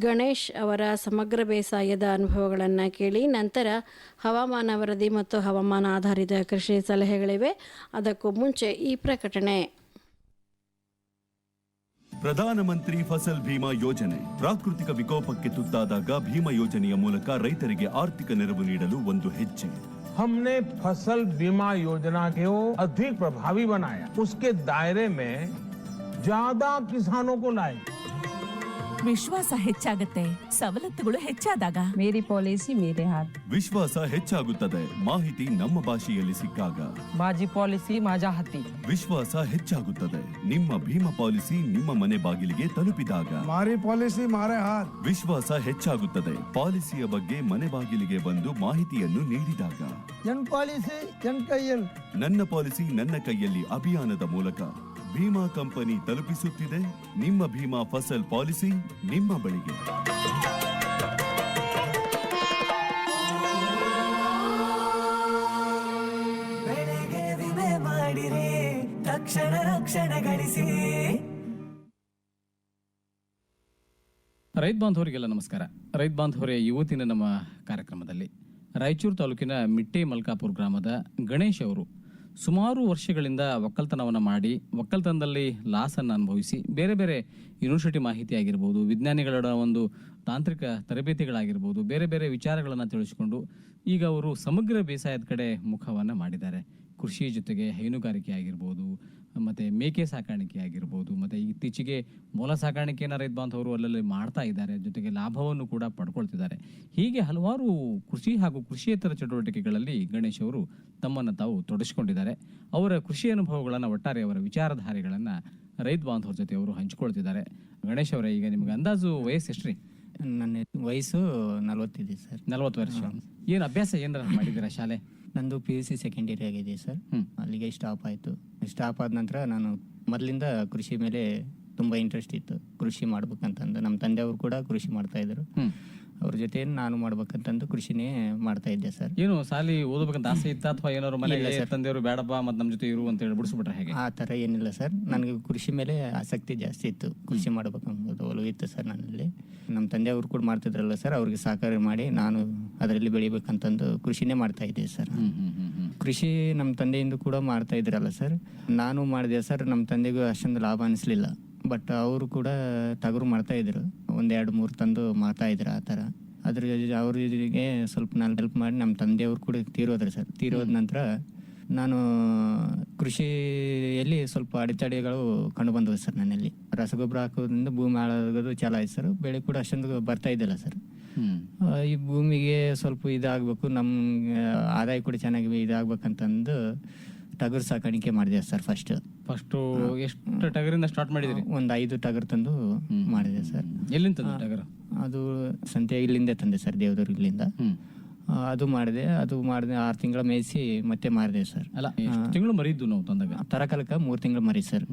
ಗಣೇಶ್ ಅವರ ಸಮಗ್ರ ಬೇಸಾಯದ ಅನುಭವಗಳನ್ನು ಕೇಳಿ ನಂತರ ಹವಾಮಾನ ವರದಿ ಮತ್ತು ಹವಾಮಾನ ಆಧಾರಿತ ಕೃಷಿ ಸಲಹೆಗಳಿವೆ ಅದಕ್ಕೂ ಮುಂಚೆ ಈ ಪ್ರಕಟಣೆ ಪ್ರಧಾನಮಂತ್ರಿ ಫಸಲ್ ಭೀಮಾ ಯೋಜನೆ ಪ್ರಾಕೃತಿಕ ವಿಕೋಪಕ್ಕೆ ತುತ್ತಾದಾಗ ಭೀಮಾ ಯೋಜನೆಯ ಮೂಲಕ ರೈತರಿಗೆ ಆರ್ಥಿಕ ನೆರವು ನೀಡಲು ಒಂದು ಹೆಜ್ಜೆ हमने फसल बीमा योजना को अधिक प्रभावी बनाया उसके दायरे में ज्यादा किसानों को लाए ವಿಶ್ವಾಸ ಹೆಚ್ಚಾಗತ್ತೆ ಸವಲತ್ತುಗಳು ಹೆಚ್ಚಾದಾಗ मेरी पॉलिसी मेरे हाथ ವಿಶ್ವಾಸ ಹೆಚ್ಚಾಗುತ್ತದೆ ಮಾಹಿತಿ ನಮ್ಮ ಭಾಷೆಯಲ್ಲಿ ಸಿಕ್ಕಾಗ माझी पॉलिसी माझ्या हाती ವಿಶ್ವಾಸ ಹೆಚ್ಚಾಗುತ್ತದೆ ನಿಮ್ಮ ಭೀಮಾ ಪಾಲಿಸಿ ನಿಮ್ಮ ಮನೆ ಬಾಗಿಲಿಗೆ ತಲುಪಿದಾಗ મારી પોલિસી મારે હાથ ವಿಶ್ವಾಸ ಹೆಚ್ಚಾಗುತ್ತದೆ ಪಾಲಿಸಿಯ ಬಗ್ಗೆ ಮನೆ ಬಾಗಿಲಿಗೆ ಬಂದು ಮಾಹಿತಿಯನ್ನು ನೀಡಿದಾಗ જન પોલિસી જન કૈયલ ನನ್ನ ಪಾಲಿಸಿ ನನ್ನ ಕೈಯಲ್ಲಿ ಅಭಿಯಾನದ ಮೂಲಕ ಭೀಮಾ ಕಂಪನಿ ತಲುಪಿಸುತ್ತಿದೆ. ನಿಮ್ಮ ಭೀಮಾ ಫಸಲ್ ಪಾಲಿಸಿ ನಿಮ್ಮ ಬಳಿಗೆ. ಬೆಳೆಗೆ ವಿಮೆ ಮಾಡಿರಿ ತಕ್ಷಣ ರಕ್ಷಣೆ ಗಳಿಸಿ. ರೈತ ಬಾಂಧವರಿಗೆಲ್ಲ ನಮಸ್ಕಾರ. ರೈತ ಬಾಂಧವರೇ ಇವತ್ತಿನ ನಮ್ಮ ಕಾರ್ಯಕ್ರಮದಲ್ಲಿ ರಾಯಚೂರು ತಾಲೂಕಿನ ಮಿಟ್ಟೆ ಮಲ್ಕಾಪುರ ಗ್ರಾಮದ ಗಣೇಶ್ ಅವರು ಸುಮಾರು ವರ್ಷಗಳಿಂದ ಒಕ್ಕಲ್ತನವನ್ನು ಮಾಡಿ, ಒಕ್ಕಲ್ತನದಲ್ಲಿ ಲಾಸನ್ನು ಅನುಭವಿಸಿ, ಬೇರೆ ಬೇರೆ ಯೂನಿವರ್ಸಿಟಿ ಮಾಹಿತಿ ಆಗಿರ್ಬೋದು ವಿಜ್ಞಾನಿಗಳ ಒಂದು ತಾಂತ್ರಿಕ ತರಬೇತಿಗಳಾಗಿರ್ಬೋದು, ಬೇರೆ ಬೇರೆ ವಿಚಾರಗಳನ್ನು ತಿಳಿಸಿಕೊಂಡು ಈಗ ಅವರು ಸಮಗ್ರ ಬೇಸಾಯದ ಕಡೆ ಮುಖವನ್ನು ಮಾಡಿದ್ದಾರೆ. ಕೃಷಿ ಜೊತೆಗೆ ಹೈನುಗಾರಿಕೆ ಆಗಿರ್ಬೋದು ಮತ್ತು ಮೇಕೆ ಸಾಕಾಣಿಕೆ ಆಗಿರ್ಬೋದು ಮತ್ತು ಇತ್ತೀಚೆಗೆ ಮೊಲ ಸಾಕಾಣಿಕೆಯನ್ನು ರೈತ ಬಾಂಧವರು ಅಲ್ಲಲ್ಲಿ ಮಾಡ್ತಾ ಇದ್ದಾರೆ ಜೊತೆಗೆ ಲಾಭವನ್ನು ಕೂಡ ಪಡ್ಕೊಳ್ತಿದ್ದಾರೆ. ಹೀಗೆ ಹಲವಾರು ಕೃಷಿ ಹಾಗೂ ಕೃಷಿಯೇತರ ಚಟುವಟಿಕೆಗಳಲ್ಲಿ ಗಣೇಶ್ ಅವರು ತಮ್ಮನ್ನು ತಾವು ತೊಡಸ್ಕೊಂಡಿದ್ದಾರೆ. ಅವರ ಕೃಷಿ ಅನುಭವಗಳನ್ನು ಒಟ್ಟಾರೆ ಅವರ ವಿಚಾರಧಾರೆಗಳನ್ನು ರೈತ ಬಾಂಧವ್ರ ಜೊತೆ ಅವರು ಹಂಚಿಕೊಳ್ತಿದ್ದಾರೆ. ಗಣೇಶ್ ಅವರೇ ಈಗ ನಿಮ್ಗೆ ಅಂದಾಜು ವಯಸ್ಸು ಎಷ್ಟ್ರಿ? ನನ್ನ ವಯಸ್ಸು ನಲವತ್ತಿದೆ ಸರ್. ನಲವತ್ತು ವರ್ಷ. ಏನು ಅಭ್ಯಾಸ ಏನಾರ ಮಾಡಿದ್ದೀರಾ ಶಾಲೆ? ನಂದು P U C second year ಆಗಿದೆ ಸರ್ ಅಲ್ಲಿಗೆ ಸ್ಟಾಪ್ ಆಯಿತು. ಸ್ಟಾಪ್ ಆದ ನಂತರ ನಾನು ಮೊದಲಿಂದ ಕೃಷಿ ಮೇಲೆ ತುಂಬ ಇಂಟ್ರೆಸ್ಟ್ ಇತ್ತು. ಕೃಷಿ ಮಾಡ್ಬೇಕಂತಂದು. ನಮ್ಮ ತಂದೆಯವರು ಕೂಡ ಕೃಷಿ ಮಾಡ್ತಾ ಇದ್ರು ಅವ್ರ ಜೊತೆ ನಾನು ಮಾಡ್ಬೇಕಂತಂದು ಕೃಷಿನೇ ಮಾಡ್ತಾ ಇದ್ದೆ ಸರ್. ಏನು ಸಾಲಿ ಓದಬೇಕಂತ ಆಸೆ ಇತ್ತ ಅಥವಾ ಏನಾದ್ರು ಮನೆಯಲ್ಲಿ ತಂದೆಯವರು ಬೇಡಪ್ಪ ಮತ್ತೆ ನಮ್ಮ ಜೊತೆ ಇರು ಅಂತ ಹೇಳಿ ಬಿಡಿಸ್ಬಿಟ್ರೆ ಹೇಗೆ? ಆ ಥರ ಏನಿಲ್ಲ ಸರ್. ನನಗೆ ಕೃಷಿ ಮೇಲೆ ಆಸಕ್ತಿ ಜಾಸ್ತಿ ಇತ್ತು. ಕೃಷಿ ಮಾಡ್ಬೇಕಂಬುದು ಒಲವು ಇತ್ತು ಸರ್ ನನ್ನಲ್ಲಿ. ನಮ್ಮ ತಂದೆಯವರು ಕೂಡ ಮಾಡ್ತಿದ್ರಲ್ಲ ಸರ್ ಅವ್ರಿಗೆ ಸಹಕಾರ ಮಾಡಿ ನಾನು ಅದರಲ್ಲಿ ಬೆಳಿಬೇಕಂತಂದು ಕೃಷಿನೇ ಮಾಡ್ತಾ ಇದ್ದೆ ಸರ್. ಕೃಷಿ ನಮ್ಮ ತಂದೆಯಿಂದ ಕೂಡ ಮಾಡ್ತಾ ಇದ್ರಲ್ಲ ಸರ್. ನಾನು ಮಾಡಿದೆ ಸರ್ ನಮ್ಮ ತಂದೆಗೂ ಅಷ್ಟೊಂದು ಲಾಭ ಅನಿಸ್ಲಿಲ್ಲ. ಬಟ್ ಅವರು ಕೂಡ ತಗರು ಮಾಡ್ತಾ ಇದ್ರು. ಒಂದೆರಡು ಮೂರು ತಂದು ಮಾಡ್ತಾ ಇದ್ರು ಆ ಥರ ಅದ್ರ ಜೊತೆ ಜೊತೆಗೆ ಸ್ವಲ್ಪ ನಾನು ಹೆಲ್ಪ್ ಮಾಡಿ ನಮ್ಮ ತಂದೆಯವರು ಕೂಡ ತೀರೋದ್ರು ಸರ್. ತೀರೋದ ನಂತರ ನಾನು ಕೃಷಿಯಲ್ಲಿ ಸ್ವಲ್ಪ ಅಡೆತಡೆಗಳು ಕಂಡು ಬಂದವು ಸರ್ ನನ್ನಲ್ಲಿ. ರಸಗೊಬ್ಬರ ಹಾಕೋದ್ರಿಂದ ಭೂಮಿ ಹಾಳಾಗೋದು ಚಾಲ ಆಯ್ತು ಸರ್. ಬೆಳೆ ಕೂಡ ಅಷ್ಟೊಂದು ಬರ್ತಾ ಇದ್ದಿಲ್ಲ ಸರ್. ಈ ಭೂಮಿಗೆ ಸ್ವಲ್ಪ ಇದಾಗಬೇಕು ನಮ್ಮ ಆದಾಯ ಕೂಡ ಚೆನ್ನಾಗಿ ಇದಾಗಬೇಕಂತಂದು ಟಗರು ಸಾಕಾಣಿಕೆ ಮಾಡಿದೆ ಸರ್ ಫಸ್ಟ್ ಫಸ್ಟ್ ಎಷ್ಟು ಟಗರಿಂದ ಸ್ಟಾರ್ಟ್ ಮಾಡಿದ್ರಿ? ಒಂದು ಐದು ಟಗರ್ ತಂದು ಮಾಡಿದೆ ಸರ್. ಎಲ್ಲಿಂದ ತಂದು ಟಗರ್? ಅದು ಸಂತೆ ಇಲ್ಲಿಂದ ತಂದೆ ಸರ್ ದೇವದುರ್ಗಲಿಂದ ಇಲ್ಲಿಂದ. ಅದು ಮಾಡಿದೆ. ಅದು ಮಾಡಿದೆ ಆರು ತಿಂಗಳ ಮೇಯಿಸಿ ಮತ್ತೆ ಮಾರಿದೆ ಸರ್. ಅಲ್ಲ ತಿಂಗಳು ಮರಿದ್ದು ನಾವು ತಂದಾಗ? ತರಕಾಲಕ್ಕೆ ಮೂರು ತಿಂಗಳು ಮರಿ ಸರ್.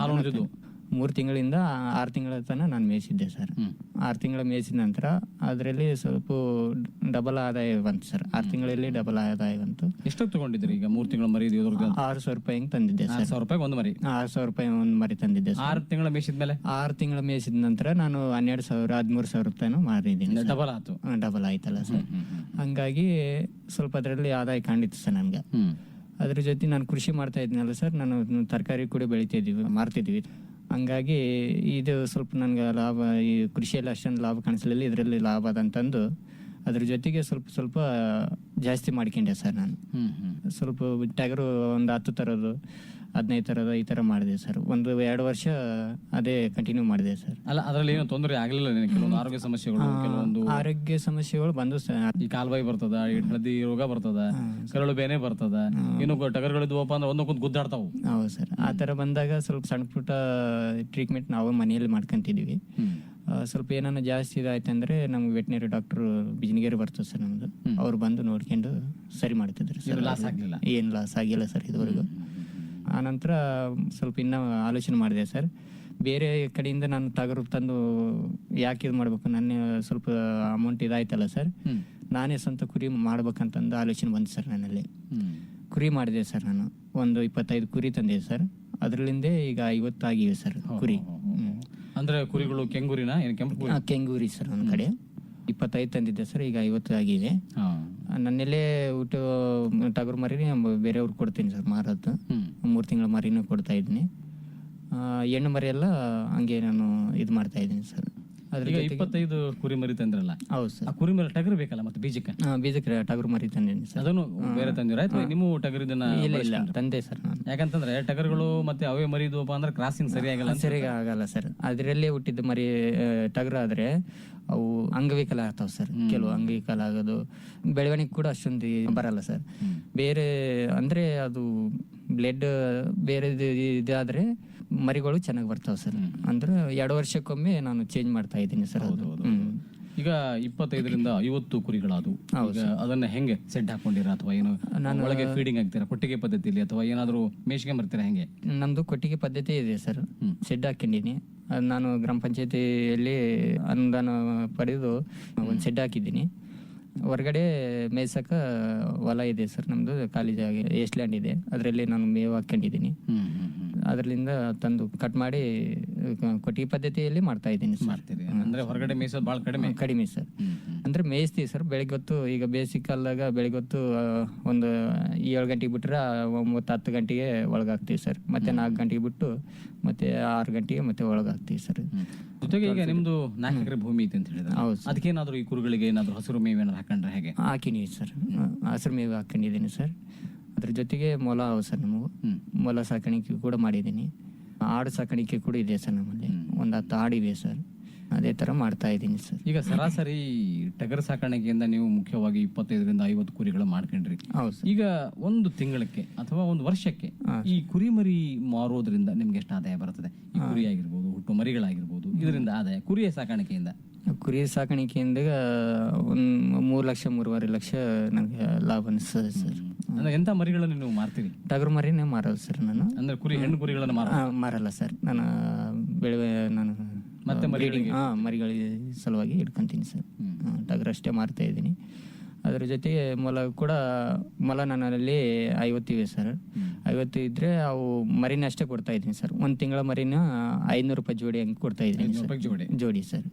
ಹಾಲು? ಮೂರು ತಿಂಗಳಿಂದ ಆರು ತಿಂಗಳ ತನಕ ನಾನು ಮೇಯಿಸಿದ್ದೆ ಸರ್. ಆರು ತಿಂಗಳ ಮೇಯಿಸಿದ ನಂತರ ಅದರಲ್ಲಿ ಸ್ವಲ್ಪ ಡಬಲ್ ಆದಾಯ ಬಂತು ಸರ್. ಆರು ತಿಂಗಳಲ್ಲಿ ಡಬಲ್ ಆದಾಯ ಬಂತು. ಎಷ್ಟೊತ್ತು ತಗೊಂಡಿದ್ರಿ ಈಗ ಮೂರು ತಿಂಗಳ ಮರಿ ಆರು ಸಾವಿರ ರೂಪಾಯಿ ಹಿಂಗೆ ತಂದಿದ್ದೆ ಆರು ಸರ್ ಸಾವಿರ ರೂಪಾಯಿ ಒಂದು ಮರಿ. ಆರು ಸಾವಿರ ರೂಪಾಯಿ ಒಂದು ಮರಿ ತಂದಿದ್ದೆ ಆರು ತಿಂಗಳ ಮೇಯಿಸಿದ್ಮೇಲೆ ಆರು ತಿಂಗಳ ಮೇಯಿಸಿದ ನಂತರ ನಾನು ಹನ್ನೆರಡು ಸಾವಿರ ಹದಿಮೂರು ಸಾವಿರ ರೂಪಾಯಿನೂ ಮಾರಿದ್ದೀನಿ ಡಬಲ್ ಆಯ್ತು. ಡಬಲ್ ಆಯ್ತಲ್ಲ ಸರ್. ಹಂಗಾಗಿ ಸ್ವಲ್ಪ ಅದರಲ್ಲಿ ಆದಾಯ ಕಾಣಿತ್ತು ಸರ್ ನನಗೆ. ಅದ್ರ ಜೊತೆ ನಾನು ಕೃಷಿ ಮಾಡ್ತಾ ಇದ್ನಲ್ಲ ಸರ್ ನಾನು ತರಕಾರಿ ಕೂಡ ಬೆಳಿತಿದ್ವಿ ಮಾರ್ತಿದ್ವಿ ಹಂಗಾಗಿ ಇದು ಸ್ವಲ್ಪ ನನಗೆ ಲಾಭ ಈ ಕೃಷಿಯಲ್ಲಿ ಅಷ್ಟೊಂದು ಲಾಭ ಕಾಣಿಸ್ಲಿಲ್ಲ. ಇದರಲ್ಲಿ ಲಾಭ ಅದಂತಂದು ಅದ್ರ ಜೊತೆಗೆ ಸ್ವಲ್ಪ ಸ್ವಲ್ಪ ಜಾಸ್ತಿ ಮಾಡ್ಕೊಂಡೆ ಸರ್ ನಾನು. ಸ್ವಲ್ಪ ಟಗರು ಒಂದು ಹತ್ತು ಥರದ್ದು ಹದಿನೈದು ಥರದ ಈ ಥರ ಮಾಡಿದೆ ಸರ್. ಒಂದು ಎರಡು ವರ್ಷ ಅದೇ ಕಂಟಿನ್ಯೂ ಮಾಡಿದೆ ಸರ್. ಅಲ್ಲ ಅದರಲ್ಲಿ ಏನು ತೊಂದರೆ ಆಗಲಿಲ್ಲ ನಿನಗೆ? ಕೆಲವೊಂದು ಆರೋಗ್ಯ ಸಮಸ್ಯೆಗಳು ಕೆಲವೊಂದು ಆರೋಗ್ಯ ಸಮಸ್ಯೆಗಳು ಬಂದು ಸರ್. ಈ ಕಾಲ್ಬಾಯಿ ಬರ್ತದ ಈ ಹಳದಿ ರೋಗ ಬರ್ತದ ಕರಳು ಬೇನೆ ಬರ್ತದ ಇನ್ನು ಟಗರ್ಗಳಿದ್ವಪ್ಪ ಅಂದ್ರೆ ಒಂದಕ್ಕೊಂದು ಗುದ್ದಾಡ್ತಾವು. ಹೌದು ಸರ್. ಆ ಥರ ಬಂದಾಗ ಸ್ವಲ್ಪ ಸಣ್ಣ ಪುಟ್ಟ ಟ್ರೀಟ್ಮೆಂಟ್ ನಾವು ಮನೆಯಲ್ಲಿ ಮಾಡ್ಕೊಂತಿದ್ವಿ. ಸ್ವಲ್ಪ ಏನಾನ ಜಾಸ್ತಿ ಇದಾಯ್ತು ಅಂದ್ರೆ ನಮ್ಗೆ ವೆಟ್ನರಿ ಡಾಕ್ಟರ್ ಬಿಜನಗೇರಿ ಬರ್ತದೆ ಸರ್ ನಮ್ದು. ಅವ್ರು ಬಂದು ನೋಡ್ಕೊಂಡು ಸರಿ ಮಾಡ್ತಿದ್ರು ಸರ್. ಲಾಸ್ ಆಗಿಲ್ಲ ಏನು ಲಾಸ್ ಆಗಿಲ್ಲ ಸರ್ ಇದುವರೆಗೂ. ಆನಂತರ ಸ್ವಲ್ಪ ಇನ್ನೂ ಆಲೋಚನೆ ಮಾಡಿದೆ ಸರ್. ಬೇರೆ ಕಡೆಯಿಂದ ನಾನು ತಗರು ತಂದು ಯಾಕೆ ಇದು ಮಾಡ್ಬೇಕು? ನನ್ನ ಸ್ವಲ್ಪ ಅಮೌಂಟ್ ಇದಾಯ್ತಲ್ಲ ಸರ್. ನಾನೇ ಸ್ವಂತ ಕುರಿ ಮಾಡ್ಬೇಕಂತಂದು ಆಲೋಚನೆ ಬಂತು ಸರ್ ನನ್ನಲ್ಲಿ. ಕುರಿ ಮಾಡಿದೆ ಸರ್ ನಾನು. ಒಂದು ಇಪ್ಪತ್ತೈದು ಕುರಿ ತಂದೆ ಸರ್. ಅದರಲ್ಲಿಂದೇ ಈಗ ಐವತ್ತು ಆಗಿವೆ ಸರ್ ಕುರಿ. ಅಂದ್ರೆ ಕುರಿಗಳು ಕೆಂಗೂರಿನ? ಏನು ಕೆಂಪು ಕುರಿ? ಕೆಂಗೂರಿ ಸರ್ ಒಂದ್ ಕಡೆ. ಇಪ್ಪತ್ತೈದು ತಂದಿದ್ದೆ ಸರ್ ಈಗ ಐವತ್ತು ಆಗಿದೆ. ಹಾ. ಆ, ನನ್ನಲ್ಲೇ ಊಟ ಟಗರು ಮರಿನೇ ಬೇರೆಯವ್ರಿಗೆ ಕೊಡ್ತೀನಿ ಸರ್ ಮಾರೋದು ಮೂರು ತಿಂಗಳ ಮರಿನೂ ಕೊಡ್ತಾ ಇದ್ದೀನಿ. ಹೆಣ್ಣು ಮರಿ ಎಲ್ಲ ಹಂಗೆ ನಾನು ಇದು ಮಾಡ್ತಾ ಇದ್ದೀನಿ ಸರ್. ಅದ್ರ ಈಗ ಜೊತೆಗೆ ಇಪ್ಪತ್ತೈದು ಕುರಿ ಮರಿ ತಂದ್ರಲ್ಲ ಹೌದು ಆ ಸರ್ ಕುರಿ ಮರಿ ಟಗರು ಬೇಕಲ್ಲ ಮತ್ತೆ ಬೀಜಕ್ಕೆ? ಆ, ಬೀಜಕ್ಕೆ ಟಗರು ಮರಿ ತಂದಿದ್ದೀನಿ ಸರ್. ಅದನ್ನು ಬೇರೆ ತಂದಿರ? ಆಯ್ತು ನಿಮ್ಮ ಟಗರಿದನ್ನ ಇಲ್ಲ ಇಲ್ಲ ತಂದೆ ಸರ್ ನಾನು. ಯಾಕಂತಂದ್ರೆ ಟಗರುಗಳು ಮತ್ತೆ ಅವೇ ಮರಿದ್ವಪ್ಪ ಅಂದ್ರೆ ಕ್ರಾಸಿಂಗ್ ಸರಿಯಾಗಲ್ಲ ಅಂತ ಸರಿಯಾಗಿ ಆಗಲ್ಲ ಸರ್. ಅದರಲ್ಲೇ ಹುಟ್ಟಿದ ಮರಿ ಟಗರು ಆದ್ರೆ ಅವು ಅಂಗವಿಕಲ ಆಗ್ತಾವ ಸರ್. ಕೆಲವು ಅಂಗವಿಕಲ ಆಗೋದು ಬೆಳವಣಿಗೆ ಕೂಡ ಅಷ್ಟೊಂದು ಬರಲ್ಲ ಸರ್. ಬೇರೆ ಅಂದ್ರೆ ಅದು ಬ್ಲಡ್ ಬೇರೆ ಇದಾದ್ರೆ ಮರಿಗಳು ಚೆನ್ನಾಗಿ ಬರ್ತಾವೆ ಸರ್. ಅಂದ್ರೆ ಎರಡು ವರ್ಷಕ್ಕೊಮ್ಮೆ ನಾನು ಚೇಂಜ್ ಮಾಡ್ತಾ ಇದ್ದೀನಿ ಸರ್ ಹೌದು ಹೌದು ಈಗ ಇಪ್ಪತ್ತೈದರಿಂದ ಐವತ್ತು ಕುರಿಗಳಾದವು. ಅದನ್ನ ಹೆಂಗೆ ಸೆಟ್ ಹಾಕೊಂಡಿರ ಅಥವಾ ಏನು ಒಳಗೆ ಫೀಡಿಂಗ್ ಆಗ್ತೀರಾ ಕೊಟ್ಟಿಗೆ ಪದ್ಧತಿಯಲ್ಲಿ ಅಥವಾ ಏನಾದರೂ ಮೇಷ್ಗೆ ಬರ್ತೀರಾ ಹೆಂಗೆ? ನಮ್ದು ಕೊಟ್ಟಿಗೆ ಪದ್ಧತಿ ಇದೆ ಸರ್. ಸೆಡ್ ಹಾಕೊಂಡಿನಿ. ನಾನು ಗ್ರಾಮ ಪಂಚಾಯತಿಯಲ್ಲಿ ಅನುದಾನ ಪಡೆದು ಒಂದು ಸೆಡ್ ಹಾಕಿದ್ದೀನಿ. ಹೊರಗಡೆ ಮೇಯ್ಸಕ ಹೊಲ ಇದೆ ಸರ್ ನಮ್ಮದು ಖಾಲಿ ಜಾಗ ಲ್ಯಾಂಡ್ ಇದೆ. ಅದರಲ್ಲಿ ನಾನು ಮೇವು ಹಾಕೊಂಡಿದ್ದೀನಿ. ಅದರಿಂದ ತಂದು ಕಟ್ ಮಾಡಿ ಕೊಟ್ಟಿ ಪದ್ಧತಿಯಲ್ಲಿ ಮಾಡ್ತಾ ಇದ್ದೀನಿ ಸರ್. ಮಾಡ್ತೀರಿ. ಅಂದ್ರೆ ಹೊರಗಡೆ ಮೇಯಿಸೋದು ಭಾಳ ಕಡಿಮೆ. ಕಡಿಮೆ ಸರ್. ಅಂದ್ರೆ ಮೇಯಿಸ್ತೀವಿ ಸರ್. ಬೆಳಿಗ್ಗೆ ಹೊತ್ತು ಈಗ ಬೇಸಿಗೆ ಕಾಲದಾಗ ಬೆಳಿಗ್ಗೆ ಹೊತ್ತು ಆ, ಒಂದು ಏಳು ಗಂಟೆಗೆ ಬಿಟ್ರೆ ಒಂಬತ್ತು ಹತ್ತು ಗಂಟೆಗೆ ಒಳಗಾಗ್ತೀವಿ ಸರ್. ಮತ್ತೆ ನಾಲ್ಕು ಗಂಟೆಗೆ ಬಿಟ್ಟು ಮತ್ತೆ ಆರು ಗಂಟೆಗೆ ಮತ್ತೆ ಒಳಗಾಗ್ತೀವಿ ಸರ್. ಜೊತೆಗೆ ಈಗ ನಿಮ್ದು ನಾಲ್ಕು ಎಕರೆ ಭೂಮಿ ಐತೆ ಅಂತ ಹೇಳಿದ್ರೆ ಹೌದು ಸರ್. ಅದಕ್ಕೇನಾದ್ರೂ ಈ ಕುರುಗಳಿಗೆ ಏನಾದ್ರೂ ಹಸಿರು ಮೇವು ಏನಾದ್ರು ಹಾಕೊಂಡ್ರೆ ಹೇಗೆ? ಹಾಕಿನಿ ಸರ್. ಹಸಿರು ಮೇವು ಹಾಕೊಂಡಿದ್ದೀನಿ ಸರ್. ಅದ್ರ ಜೊತೆಗೆ ಮೊಲ ಅವು ಸರ್ ನಮಗೂ. ಮೊಲ ಸಾಕಾಣಿಕೆ ಕೂಡ ಮಾಡಿದ್ದೀನಿ. ಆಡು ಸಾಕಾಣಿಕೆ ಕೂಡ ಇದೆ ಸರ್ ನಮ್ಮಲ್ಲಿ. ಒಂದು ಹತ್ತು ಆಡಿವೆ ಸರ್. ಅದೇ ಥರ ಮಾಡ್ತಾ ಇದ್ದೀನಿ ಸರ್. ಈಗ ಸರಾಸರಿ ಟಗರ್ ಸಾಕಾಣಿಕೆಯಿಂದ ನೀವು ಮುಖ್ಯವಾಗಿ ಇಪ್ಪತ್ತೈದರಿಂದ ಐವತ್ತು ಕುರಿಗಳು ಮಾಡ್ಕೊಂಡ್ರಿ. ಹೌದು ಈಗ ಒಂದು ತಿಂಗಳಕ್ಕೆ ಅಥವಾ ಒಂದು ವರ್ಷಕ್ಕೆ ಈ ಕುರಿಮರಿ ಮಾರೋದ್ರಿಂದ ನಿಮ್ಗೆ ಎಷ್ಟು ಆದಾಯ ಬರ್ತದೆ? ಈ ಕುರಿ ಆಗಿರ್ಬೋದು ಹುಟ್ಟು ಮರಿಗಳಾಗಿರ್ಬೋದು ಇದರಿಂದ ಆದಾಯ ಕುರಿಯ ಸಾಕಾಣಿಕೆಯಿಂದ. ಕುರಿ ಸಾಕಾಣಿಕೆಯಿಂದ ಒಂದು ಮೂರು ಲಕ್ಷ ಮೂರುವರೆ ಲಕ್ಷ ನನಗೆ ಲಾಭ ಅನಿಸ್ತದೆ ಸರ್. ಅಂದ್ರೆ ಎಂತ ಮರಿಗಳನ್ನು ನೀವು ಮಾರ್ತೀರಿ? ಟಗರು ಮರಿನೇ ಮಾರಲ್ಲ ಸರ್ ನಾನು. ಅಂದ್ರೆ ಕುರಿ ಹೆಣ್ಣು ಕುರಿಗಳನ್ನು ಮಾರ ಆ, ಮಾರಲ್ಲ ಸರ್. ನಾನು ಬೆಳೆ ನಾನು ಮತ್ತೆ ಮರಿಗಳಿಗೆ? ಹಾಂ ಮರಿಗಳ ಸಲುವಾಗಿ ಇಟ್ಕೊಂತೀನಿ ಸರ್. ಟಗರು ಅಷ್ಟೇ ಮಾರ್ತಾ ಇದ್ದೀನಿ. ಅದ್ರ ಜೊತೆಗೆ ಮೊಲ ಕೂಡ ಮೊಲ ನನ್ನಲ್ಲಿ ಐವತ್ತಿವೆ ಸರ್. ಐವತ್ತು ಇದ್ರೆ ಅವು ಮರಿನ ಅಷ್ಟೇ ಕೊಡ್ತಾ ಇದ್ದೀನಿ ಸರ್. ಒಂದು ತಿಂಗಳ ಮರಿನ ಐನೂರು ರೂಪಾಯಿ ಜೋಡಿ ಹಂಗೆ ಕೊಡ್ತಾ ಇದ್ದೀನಿ ಸರ್ ರೂಪಾಯಿ ಜೋಡಿ? ಜೋಡಿ ಸರ್.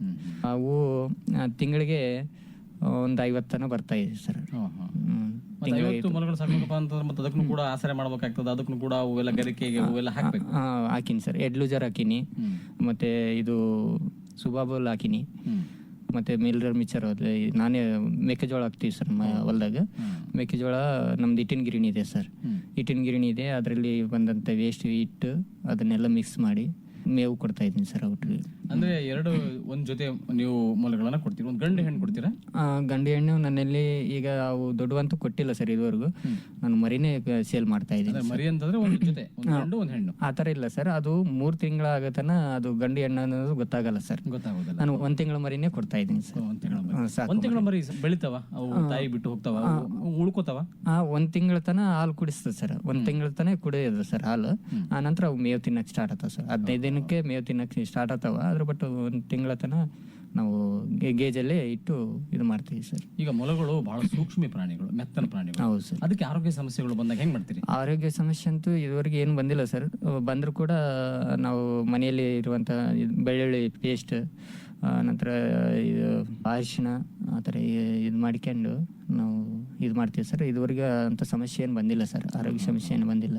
ಅವು ತಿಂಗಳಿಗೆ ಒಂದು ಐವತ್ತನ ಬರ್ತಾ ಇದೆ ಸರ್. ಮತ್ತೆ ಐವತ್ತು ಮೊಲಗಳು ಸಾಕಬೇಕಪ್ಪ ಅಂತಂದ್ರೆ ಮತ್ತೆ ಅದಕ್ಕೂ ಕೂಡ ಆಸರೆ ಮಾಡ್ಬೇಕಾಗ್ತದೆ. ಅದಕ್ಕೂ ಕೂಡ ಅವೆಲ್ಲ ಗರಿಕೆಗೆ ಅವೆಲ್ಲ ಹಾಕ್ಬೇಕು. ಹಾಕಿನಿ ಸರ್. ಎಡ್ಲೂಜರ್ ಹಾಕಿನಿ. ಮತ್ತೆ ಇದು ಸುಬಾಬಲ್ ಹಾಕಿನಿ. ಮತ್ತೆ ಮಿಲ್ರರ್ ಮಿಕ್ಸರ್ ಅದು ನಾನೇ ಮೆಕ್ಕೆಜೋಳ ಹಾಕ್ತೀವಿ ಸರ್ ಹೊಲದಾಗ. ಮೆಕ್ಕೆಜೋಳ ನಮ್ದು ಇಟ್ಟಿನ ಗಿರಣಿ ಇದೆ ಸರ್. ಇಟ್ಟಿನ ಗಿರಣಿ ಇದೆ. ಅದರಲ್ಲಿ ಬಂದಂಥ ವೇಸ್ಟ್ ಇಟ್ಟು ಅದನ್ನೆಲ್ಲ ಮಿಕ್ಸ್ ಮಾಡಿ ಮೇವು ಕೊಡ್ತಾ ಇದ್ದೀನಿ ಸರ್ ಔಟ್ರಿಗೆ ಅಂದ್ರೆ ಎರಡು ಒಂದ್ ಜೊತೆ ನೀವು ಮೊಲಗಳನ್ನ ಕೊಡ್ತೀರಾ? ಒಂದ್ ಗಂಡು ಹೆಣ್ಣು ಕೊಡ್ತೀರಾ? ಗಂಡು ಹೆಣ್ಣು ನನ್ನಲ್ಲಿ ಈಗ ಅವು ದೊಡ್ಡವಂತೂ ಕೊಟ್ಟಿಲ್ಲ ಸರ್ ಇದುವರೆಗೂ. ನಾನು ಮರಿನೇ ಸೇಲ್ ಮಾಡ್ತಾ ಇದ್ದೀನಿ ಅಂದ್ರೆ ಮರಿ ಅಂತಂದ್ರೆ ಒಂದ್ ಜೊತೆ ಒಂದ್ ಗಂಡು ಒಂದ್ ಹೆಣ್ಣು. ಆ ಥರ ಇಲ್ಲ ಸರ್. ಅದು ಮೂರು ತಿಂಗಳ ಆಗತನ ಅದು ಗಂಡು ಹೆಣ್ಣು ಅನ್ನೋದು ಗೊತ್ತಾಗಲ್ಲ ಸರ್. ಗೊತ್ತಾಗೋದಿಲ್ಲ. ನಾನು ಒಂದ್ ತಿಂಗಳ ಮರಿನೇ ಕೊಡ್ತಾ ಇದ್ದೀನಿ ಸರ್. ಒಂದ್ ತಿಂಗಳ ಮರಿ. ಹಾ, ಸಾಕು ಒಂದ್ ತಿಂಗಳ ಮರಿ. ಬೆಳಿತಾವ? ಅವು ತಾಯಿ ಬಿಟ್ಟು ಹೋಗ್ತಾವ? ಅವು ಉಳ್ಕೋತಾವ? ಆ ಒಂದ್ ತಿಂಗಳ ತನ ಹಾಲು ಕುಡಿಸ್ತದೆ ಸರ್. ಒಂದ್ ತಿಂಗಳ ತನ ಕುಡಿಯೋದು ಸರ್ ಹಾಲು. ಆ ನಂತರ ಅವು ಮೇವು ತಿನ್ನಕ್ ಸ್ಟಾರ್ಟ್ ಆತಾವ ಸರ್. ಹದಿನೈದು ದಿನಕ್ಕೆ ಮೇವು ತಿನ್ನಕ್ ಸ್ಟಾರ್ಟ್ ಆತಾವ. ಅದ್ರ ಬಟ್ ಒಂದು ತಿಂಗಳ ತನಕ ನಾವು ಗೇಜಲ್ಲೇ ಇಟ್ಟು ಇದು ಮಾಡ್ತೀವಿ ಸರ್. ಈಗ ಮೊಲಗಳು ಬಹಳ ಸೂಕ್ಷ್ಮ ಪ್ರಾಣಿಗಳು ಮೆತ್ತನ ಪ್ರಾಣಿಗಳು. ಹೌದು ಸರ್. ಅದಕ್ಕೆ ಆರೋಗ್ಯ ಸಮಸ್ಯೆಗಳು ಬಂದಾಗ ಹೆಂಗೆ ಮಾಡ್ತೀರಿ? ಆರೋಗ್ಯ ಸಮಸ್ಯೆ ಅಂತೂ ಇದುವರೆಗೆ ಏನು ಬಂದಿಲ್ಲ ಸರ್. ಬಂದರೂ ಕೂಡ ನಾವು ಮನೆಯಲ್ಲಿ ಇರುವಂಥ ಬೆಳ್ಳುಳ್ಳಿ ಪೇಸ್ಟ್ ನಂತರ ಇದು ಅರಿಶಿಣ ಆ ಥರ ಇದು ಮಾಡ್ಕೊಂಡು ನಾವು ಇದು ಮಾಡ್ತೀವಿ ಸರ್. ಇದುವರೆಗೆ ಅಂಥ ಸಮಸ್ಯೆ ಏನು ಬಂದಿಲ್ಲ ಸರ್. ಆರೋಗ್ಯ ಸಮಸ್ಯೆ ಏನು ಬಂದಿಲ್ಲ.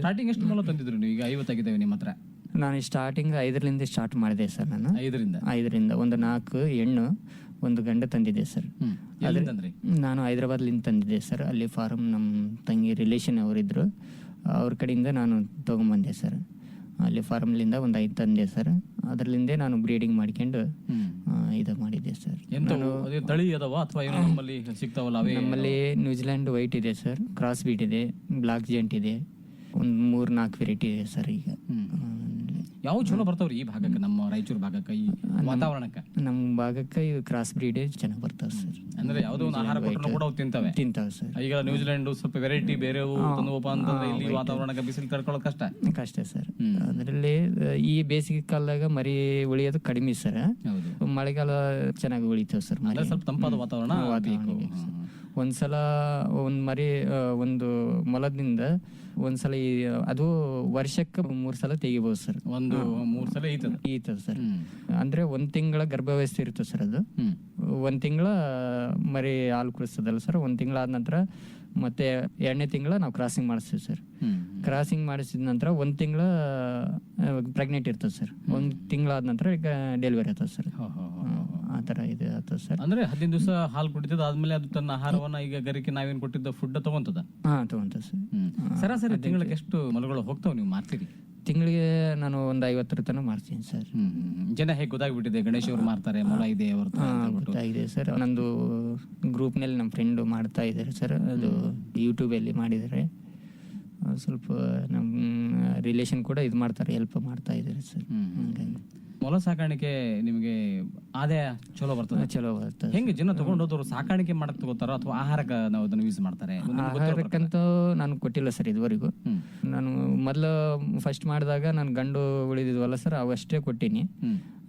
ಸ್ಟಾರ್ಟಿಂಗ್ ಎಷ್ಟು ಮೊಲ ತಂದಿದ್ರು ನೀವು? ಈಗ ಐವತ್ತಾಗಿದ್ದಾವೆ ನಿಮ್ಮ ಹತ್ರ. ನಾನು ಸ್ಟಾರ್ಟಿಂಗ್ ಐದರಿಂದ ಸ್ಟಾರ್ಟ್ ಮಾಡಿದೆ ಸರ್ ನಾನು. ಐದರಿಂದ? ಐದರಿಂದ. ಒಂದು ನಾಲ್ಕು ಹೆಣ್ಣು ಒಂದು ಗಂಡ ತಂದಿದ್ದೆ ಸರ್. ಅಂದ್ರಿ ನಾನು ಹೈದ್ರಾಬಾದ್ಲಿಂದ ತಂದಿದ್ದೆ ಸರ್. ಅಲ್ಲಿ ಫಾರಮ್ ನಮ್ಮ ತಂಗಿ ರಿಲೇಷನ್ ಅವರಿದ್ದರು ಅವ್ರ ಕಡೆಯಿಂದ ನಾನು ತೊಗೊಂಬಂದೆ ಸರ್. ಅಲ್ಲಿ ಫಾರಮ್ಲಿಂದ ಒಂದು ಐದು ತಂದೆ ಸರ್. ಅದರಲ್ಲಿಂದೇ ನಾನು ಬ್ರೀಡಿಂಗ್ ಮಾಡ್ಕೊಂಡು ಇದು ಮಾಡಿದ್ದೆ ಸರ್. ನಾನು ತಳಿ ಅದಾವ? ಅಥವಾ ನಮ್ಮಲ್ಲಿ ಸಿಗ್ತಾವಲ್ಲ ನಮ್ಮಲ್ಲಿ ನ್ಯೂಜಿಲ್ಯಾಂಡ್ ವೈಟ್ ಇದೆ ಸರ್. ಕ್ರಾಸ್ ಬೀಟ್ ಇದೆ ಬ್ಲಾಕ್ ಜೆಂಟ್ ಇದೆ. ಒಂದು ಮೂರು ನಾಲ್ಕು ವೆರೈಟಿ ಇದೆ ಸರ್ ಈಗ. ಯಾವ ಚಲೋ ಬರ್ತಾವ್ರಿ ಈ ಭಾಗಕ್ಕೆ ನಮ್ಮ ರಾಯಚೂರು ಭಾಗಕ್ಕೆ ಈ ವಾತಾವರಣಕ್ಕೆ? ನಮ್ಮ ಭಾಗಕ್ಕೆ ಇವು ಕ್ರಾಸ್ ಬ್ರೀಡ್ ಚೆನ್ನಾಗಿ ಬರ್ತಾವೆ ಸರ್. ಅಂದ್ರೆ ಯಾವುದೋ ಒಂದು ಆಹಾರ ಕೊಟ್ಟರು ಕೂಡ ಅವು ತಿಂತವೆ. ತಿಂತಾವೆ ಸರ್. ಈಗ ನ್ಯೂಜಿಲೆಂಡ್ ಸ್ವಲ್ಪ ವೆರೈಟಿ ಬೇರೆ ತಂದುವಪ್ಪ ಅಂತಂದ್ರೆ ಇಲ್ಲಿ ವಾತಾವರಣಕ್ಕೆ ಬಿಸಿಲು ತಡ್ಕೊಳ್ಳೋದು ಕಷ್ಟ. ಕಷ್ಟ ಸರ್. ಅದರಲ್ಲಿ ಈ ಬೇಸಿಗೆ ಕಾಲದಾಗ ಮರಿ ಉಳಿಯೋದು ಕಡಿಮೆ ಸರ್. ಮಳೆಗಾಲ ಚೆನ್ನಾಗಿ ಉಳಿತಾವೆ ಸರ್ ಸ್ವಲ್ಪ ತಂಪಾದ ವಾತಾವರಣ. ಒಂದ್ಸಲ ಒಂದು ಮರಿ ಒಂದು ಮೊಲದಿಂದ ಒಂದ್ಸಲ ಈ ಅದು ವರ್ಷಕ್ಕೆ ಮೂರು ಸಲ ತೆಗಿಬೋದು ಸರ್. ಒಂದು ಮೂರ್ ಸಲ ಈತದ. ಈತದ ಸರ್. ಅಂದ್ರೆ ಒಂದ್ ತಿಂಗಳ ಗರ್ಭಾವಸ್ಥೆ ಇರುತ್ತೆ ಸರ್ ಅದು. ಹ್ಮ್. ಒಂದ್ ತಿಂಗಳ ಮರಿ ಹಾಲು ಕುಡಿಸ್ತದಲ್ಲ ಸರ್. ಒಂದ್ ತಿಂಗಳ ಆದ ನಂತರ ಮತ್ತೆ ಎರಡನೇ ತಿಂಗಳ ನಾವು ಕ್ರಾಸಿಂಗ್ ಮಾಡಿಸ್ತೀವಿ ಸರ್. ಹ್ಮ್. ಕ್ರಾಸಿಂಗ್ ಮಾಡಿಸಿದ ನಂತರ ಒಂದ್ ತಿಂಗಳ ಪ್ರೆಗ್ನೆಂಟ್ ಇರ್ತದೆ ಸರ್. ಒಂದ್ ತಿಂಗಳಾದ ನಂತರ ಈಗ ಡೆಲಿವರಿ ಆಗ್ತದೆ ಸರ್. ಹೋ, ಹೋ, ಹೋ, ಹೋ. ಆ ಥರ ಇದೆ ಆಗ್ತದೆ ಸರ್. ಅಂದ್ರೆ ಹದಿನೈದು ದಿವಸ ಹಾಲು ಕುಡಿತದ ಆದ್ಮೇಲೆ ಅದು ತನ್ನ ಆಹಾರವನ್ನ ಈಗ ಗರಿಕೆ ನಾವೇನ್ ಕೊಟ್ಟಿದ್ದ ಫುಡ್ ತಗೊಂತದ? ಹಾಂ ತಗೊಂತ ಸರ್. ಸರಾಸರಿ ತಿಂಗಳಿಗೆ ಎಷ್ಟು ಮಲಗಳು ಹೋಗ್ತಾವ ನೀವು ಮಾರ್ತೀರಿ? ತಿಂಗಳಿಗೆ ನಾನು ಒಂದು ಐವತ್ತರ ತನಕ ಮಾರ್ತೀನಿ ಸರ್. ಜನ ಹೇಗೆ ಗೊತ್ತಾಗ್ಬಿಟ್ಟಿದೆ? ಗಣೇಶ್ ಅವ್ರು ಮಾರ್ತಾರೆ ಮೊಲ ಇದೆ ಅವ್ರ ಇದೆ. ಗೊತ್ತಾಗಿದೆ ಸರ್. ನಂದು ಗ್ರೂಪ್ನಲ್ಲಿ ನಮ್ಮ ಫ್ರೆಂಡು ಮಾಡ್ತಾ ಇದ್ದಾರೆ ಸರ್. ಅದು ಯೂಟ್ಯೂಬಲ್ಲಿ ಮಾಡಿದ್ದಾರೆ. ಆ, ಸ್ವಲ್ಪ ನಮ್ಮ ರಿಲೇಷನ್ ಕೂಡ ಇದು ಮಾಡ್ತಾರೆ ಹೆಲ್ಪ್ ಮಾಡ್ತಾ ಇದ್ದಾರೆ ಸರ್. ಮೊಲ ಸಾಕಾಣಿಕೆ ನಿಮಗೆ ಆದಾಯ ಚಲೋ ಬರ್ತದೆ. ಚಲೋ ಬರ್ತದೆ. ಹೆಂಗೆ ಜನ ತಗೊಂಡೋದವ್ರು ಸಾಕಾಣಿಕೆ ಮಾಡಕ್ ತಗೋತಾರ ಅಥವಾ ಆಹಾರಕ್ಕೆ ನಾವು ಅದನ್ನ ಯೂಸ್ ಮಾಡ್ತಾರೆ? ಆಹಾರಕ್ಕಂತೂ ನಾನು ಕೊಟ್ಟಿಲ್ಲ ಸರ್ ಇದುವರೆಗೂ. ನಾನು ಮೊದಲು ಫಸ್ಟ್ ಮಾಡಿದಾಗ ನಾನು ಗಂಡು ಉಳಿದಿದ್ವಲ್ಲ ಸರ್ ಅವಷ್ಟೇ ಕೊಟ್ಟಿನಿ.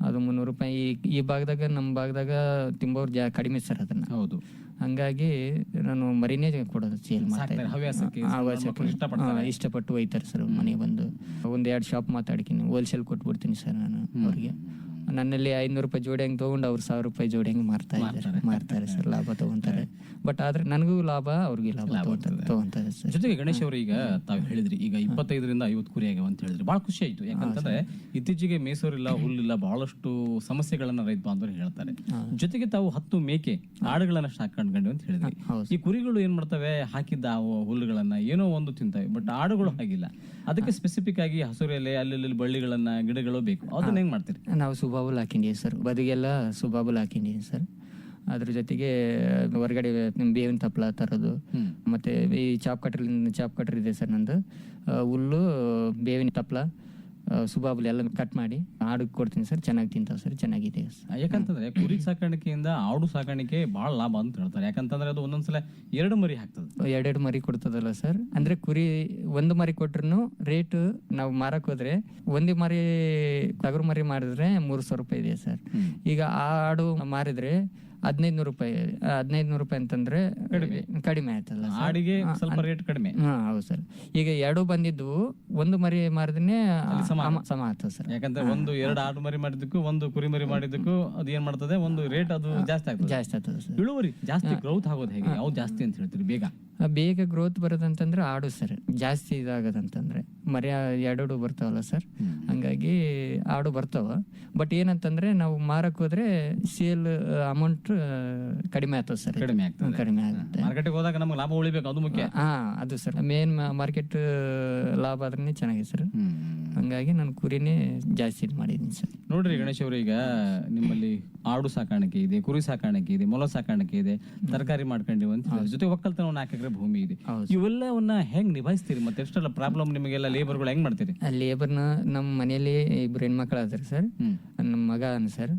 ಅದು ಮುನ್ನೂರು ರೂಪಾಯಿ ಈ- ಭಾಗದಾಗ ನಮ್ಮ ಭಾಗದಾಗ ತಿಂಬೋರು ಜಾ ಕಡಿಮೆ ಸರ್ ಅದನ್ನ. ಹೌದು. ಹಂಗಾಗಿ ನಾನು ಮರಿನೇ ಕೊಡೋದು ಸೇಲ್ ಮಾಡ್ತಾರೆ ಇಷ್ಟಪಟ್ಟು ಒಯ್ತಾರೆ ಸರ್ ಮನೆಗೆ ಬಂದು. ಒಂದೆರಡು ಎರಡು ಶಾಪ್ ಮಾತಾಡ್ತೀನಿ ಹೋಲ್ಸೇಲ್ ಕೊಟ್ಬಿಡ್ತೀನಿ ಸರ್ ನಾನು ಅವ್ರಿಗೆ. ನನ್ನಲ್ಲಿ ಐನೂರು ರೂಪಾಯಿ ಜೋಡಿ ಹಂಗೆ ತೊಗೊಂಡು ಅವ್ರು ಸಾವಿರ ರೂಪಾಯಿ ಜೋಡಿ ಹಂಗೆ ಮಾರ್ತಾ ಇದ್ದಾರೆ. ಮಾರ್ತಾರೆ ಸರ್ ಲಾಭ ತಗೊಂತಾರೆ. ಬಟ್ ಆದ್ರೆ ನನಗೂ ಲಾಭ ಅವ್ರಿಗೆ ಲಾಭ ತಗೊಂತಾರೆ. ಸರ್. ಜೊತೆಗೆ ಗಣೇಶ್ ಅವರು ಈಗ ತಾವು ಹೇಳಿದ್ರಿ ಈಗ ಇಪ್ಪತ್ತೈದರಿಂದ ಐವತ್ತು ಕುರಿ ಆಗ್ಯಾವ ಅಂತ ಹೇಳಿದ್ರಿ. ಬಹಳ ಖುಷಿ ಆಯ್ತು. ಯಾಕಂತಂದ್ರೆ ಇತ್ತೀಚೆಗೆ ಮೇಸೋರಿಲ್ಲ ಹುಲ್ಲಿಲ್ಲ ಬಹಳಷ್ಟು ಸಮಸ್ಯೆಗಳನ್ನ ರೈತ ಬಾಂಧವರು ಹೇಳ್ತಾರೆ. ಜೊತೆಗೆ ತಾವು ಹತ್ತು ಮೇಕೆ ಆಡುಗಳನ್ನ ಸಾಕೊಂಡ್ಕೊಂಡು ಅಂತ ಹೇಳಿದ್ರಿ. ಈ ಕುರಿಗಳು ಏನ್ ಮಾಡ್ತವೆ? ಹಾಕಿದ್ದ ಹುಲ್ಲುಗಳನ್ನ ಏನೋ ಒಂದು ತಿಂತವೆ ಬಟ್ ಆಡುಗಳು ಹಾಗಿಲ್ಲ. ಅದಕ್ಕೆ ಸ್ಪೆಸಿಫಿಕ್ ಆಗಿ ಹಸುರೆಲೆ ಅಲ್ಲಿ ಬಳ್ಳಿಗಳನ್ನ ಗಿಡಗಳು ಬೇಕು. ಅದನ್ನ ಹೆಂಗ್ ಮಾಡ್ತೀರಿ? ನಾವು ಸುಬಾಬುಲ್ ಹಾಕೊಂಡಿದ್ದೀವಿ ಸರ್? ಬದಿಗೆಲ್ಲ ಸುಬಾಬುಲ್ ಹಾಕಿದ್ದೀನಿ ಸರ್? ಅದ್ರ ಜೊತೆಗೆ ಹೊರಗಡೆ ಬೇವಿನ ತಪ್ಪಲ ತರೋದು ಮತ್ತೆ ಈ ಚಾಪ್ ಕಟ್ರ್ ಚಾಪ್ ಕಟ್ರ್ ಇದೆ ಸರ್ ನಂದು. ಹುಲ್ಲು ಬೇವಿನ ತಪ್ಪಲ ಸುಬಾಬುಲ್ ಎಲ್ಲ ಕಟ್ ಮಾಡಿ ಆಡು ಕೊಡ್ತೀನಿ ಸರ್ ಚೆನ್ನಾಗಿ ತಿಂತಾವೆ ಸರ್ ಚೆನ್ನಾಗಿದೆ ಸರ್. ಯಾಕಂತಂದ್ರೆ ಕುರಿ ಸಾಕಾಣಿಕೆಯಿಂದ ಆಡು ಸಾಕಾಣಿಕೆ ಬಹಳ ಲಾಭ ಅಂತ ಹೇಳ್ತಾರೆ. ಯಾಕಂತಂದ್ರೆ ಅದು ಒಂದೊಂದ್ಸಲ ಎರಡು ಮರಿ ಹಾಕ್ತದೆ. ಎರಡೆರಡು ಮರಿ ಕೊಡ್ತದಲ್ಲ ಸರ್? ಅಂದ್ರೆ ಕುರಿ ಒಂದು ಮರಿ ಕೊಟ್ರು ರೇಟ್ ನಾವು ಮಾರಕ್ ಹೋದ್ರೆ ಒಂದು ಮರಿ ತಗರು ಮರಿ ಮಾಡಿದ್ರೆ ಮೂರು ಸಾವಿರ ರೂಪಾಯಿ ಇದೆ ಸರ್. ಈಗ ಆ ಆಡು ಮಾರಿದ್ರೆ ಹದಿನೈದು ನೂರು ರೂಪಾಯಿ ಹದಿನೈದು ನೂರು ರೂಪಾಯಿ ಅಂತಂದ್ರೆ ಕಡಿಮೆ. ಆಯ್ತಲ್ಲ ಸರ್? ಆಡಿಗೆ ಸ್ವಲ್ಪ ರೇಟ್ ಕಡಿಮೆ. ಹಾ ಹೌದು ಸರ್. ಈಗ ಎರಡು ಬಂದಿದ್ದು ಒಂದು ಮರಿ ಮಾರಿದ್ರೆ ಸಮ ಆಗ್ತದೆ ಸರ್. ಯಾಕಂದ್ರೆ ಒಂದು ಎರಡು ಆಡು ಮರಿ ಮಾಡಿದಕ್ಕೂ ಒಂದು ಕುರಿ ಮರಿ ಮಾಡಿದ್ದಕ್ಕೂ ಅದು ಏನ್ ಮಾಡ್ತದೆ? ಒಂದು ರೇಟ್ ಅದು ಜಾಸ್ತಿ ಆಗ್ತದೆ. ಜಾಸ್ತಿ ಆಗ್ತದೆ ಸರ್. ಇಳುವರಿ ಜಾಸ್ತಿ ಗ್ರೌತ್ ಆಗೋದು ಹೇಗೆ? ಯಾವ್ದು ಜಾಸ್ತಿ ಅಂತ ಹೇಳ್ತೀರಿ ಬೇಗ? ಬೇಗ ಗ್ರೋತ್ ಬರೋದಂತಂದ್ರೆ ಆಡು ಸರ್. ಜಾಸ್ತಿ ಇದಾಗದಂತಂದ್ರೆ. ಮರ್ಯಾ ಎರಡು ಬರ್ತಾವಲ್ಲ ಸರ್. ಹಂಗಾಗಿ ಆಡು ಬರ್ತಾವ. ಬಟ್ ಏನಂತಂದ್ರೆ ನಾವು ಮಾರಕ್ ಹೋದ್ರೆ ಸೇಲ್ ಅಮೌಂಟ್ ಕಡಿಮೆ ಆಗ್ತದೆ ಸರ್. ಕಡಿಮೆ ಆಗ್ತದೆ. ಕಡಿಮೆ ಆಗುತ್ತೆ. ಮಾರ್ಕೆಟ್ಗೆ ಹೋದಾಗ ನಮ್ಗೆ ಲಾಭ ಉಳಿಬೇಕು ಅದು ಮುಖ್ಯ. ಹಾ ಅದು ಸರ್. ಮೇನ್ ಮಾರ್ಕೆಟ್ ಲಾಭ ಆದ್ರೆ ಚೆನ್ನಾಗಿದೆ ಸರ್. ಹಂಗಾಗಿ ನಾನು ಕುರಿನೇ ಜಾಸ್ತಿ ಇದು ಮಾಡಿದ್ದೀನಿ ಸರ್. ನೋಡ್ರಿ ಗಣೇಶ್ ಅವರು ಈಗ ನಿಮ್ಮಲ್ಲಿ ಆಡು ಸಾಕಾಣಿಕೆ ಇದೆ ಕುರಿ ಸಾಕಾಣಿಕೆ ಇದೆ ಮೊಲ ಸಾಕಾಣಿಕೆ ಇದೆ ತರಕಾರಿ ಮಾಡ್ಕೊಂಡಿವಂತ ಜೊತೆ ಒಕ್ಕಲ್ತನ ನಾಲ್ಕು ಎಕರೆ ಭೂಮಿ ಇದೆ. ಇವೆಲ್ಲವನ್ನ ಹೆಂಗ್ ನಿಭಾಯಿಸ್ತೀರಿ ಮತ್ತೆ? ಎಷ್ಟೆಲ್ಲ ಪ್ರಾಬ್ಲಮ್ ನಿಮಗೆಲ್ಲ ಲೇಬರ್ಗಳು ಹೆಂಗ್ ಮಾಡ್ತೀರಿ? ಲೇಬರ್ನ ನಮ್ಮ ಮನೆಯಲ್ಲಿ ಇಬ್ರು ಹೆಣ್ಮಕ್ಳು ಅದಾರೆ ಸರ್. ನಮ್ಮ ಮಗ ಅನ್ ಸರ್.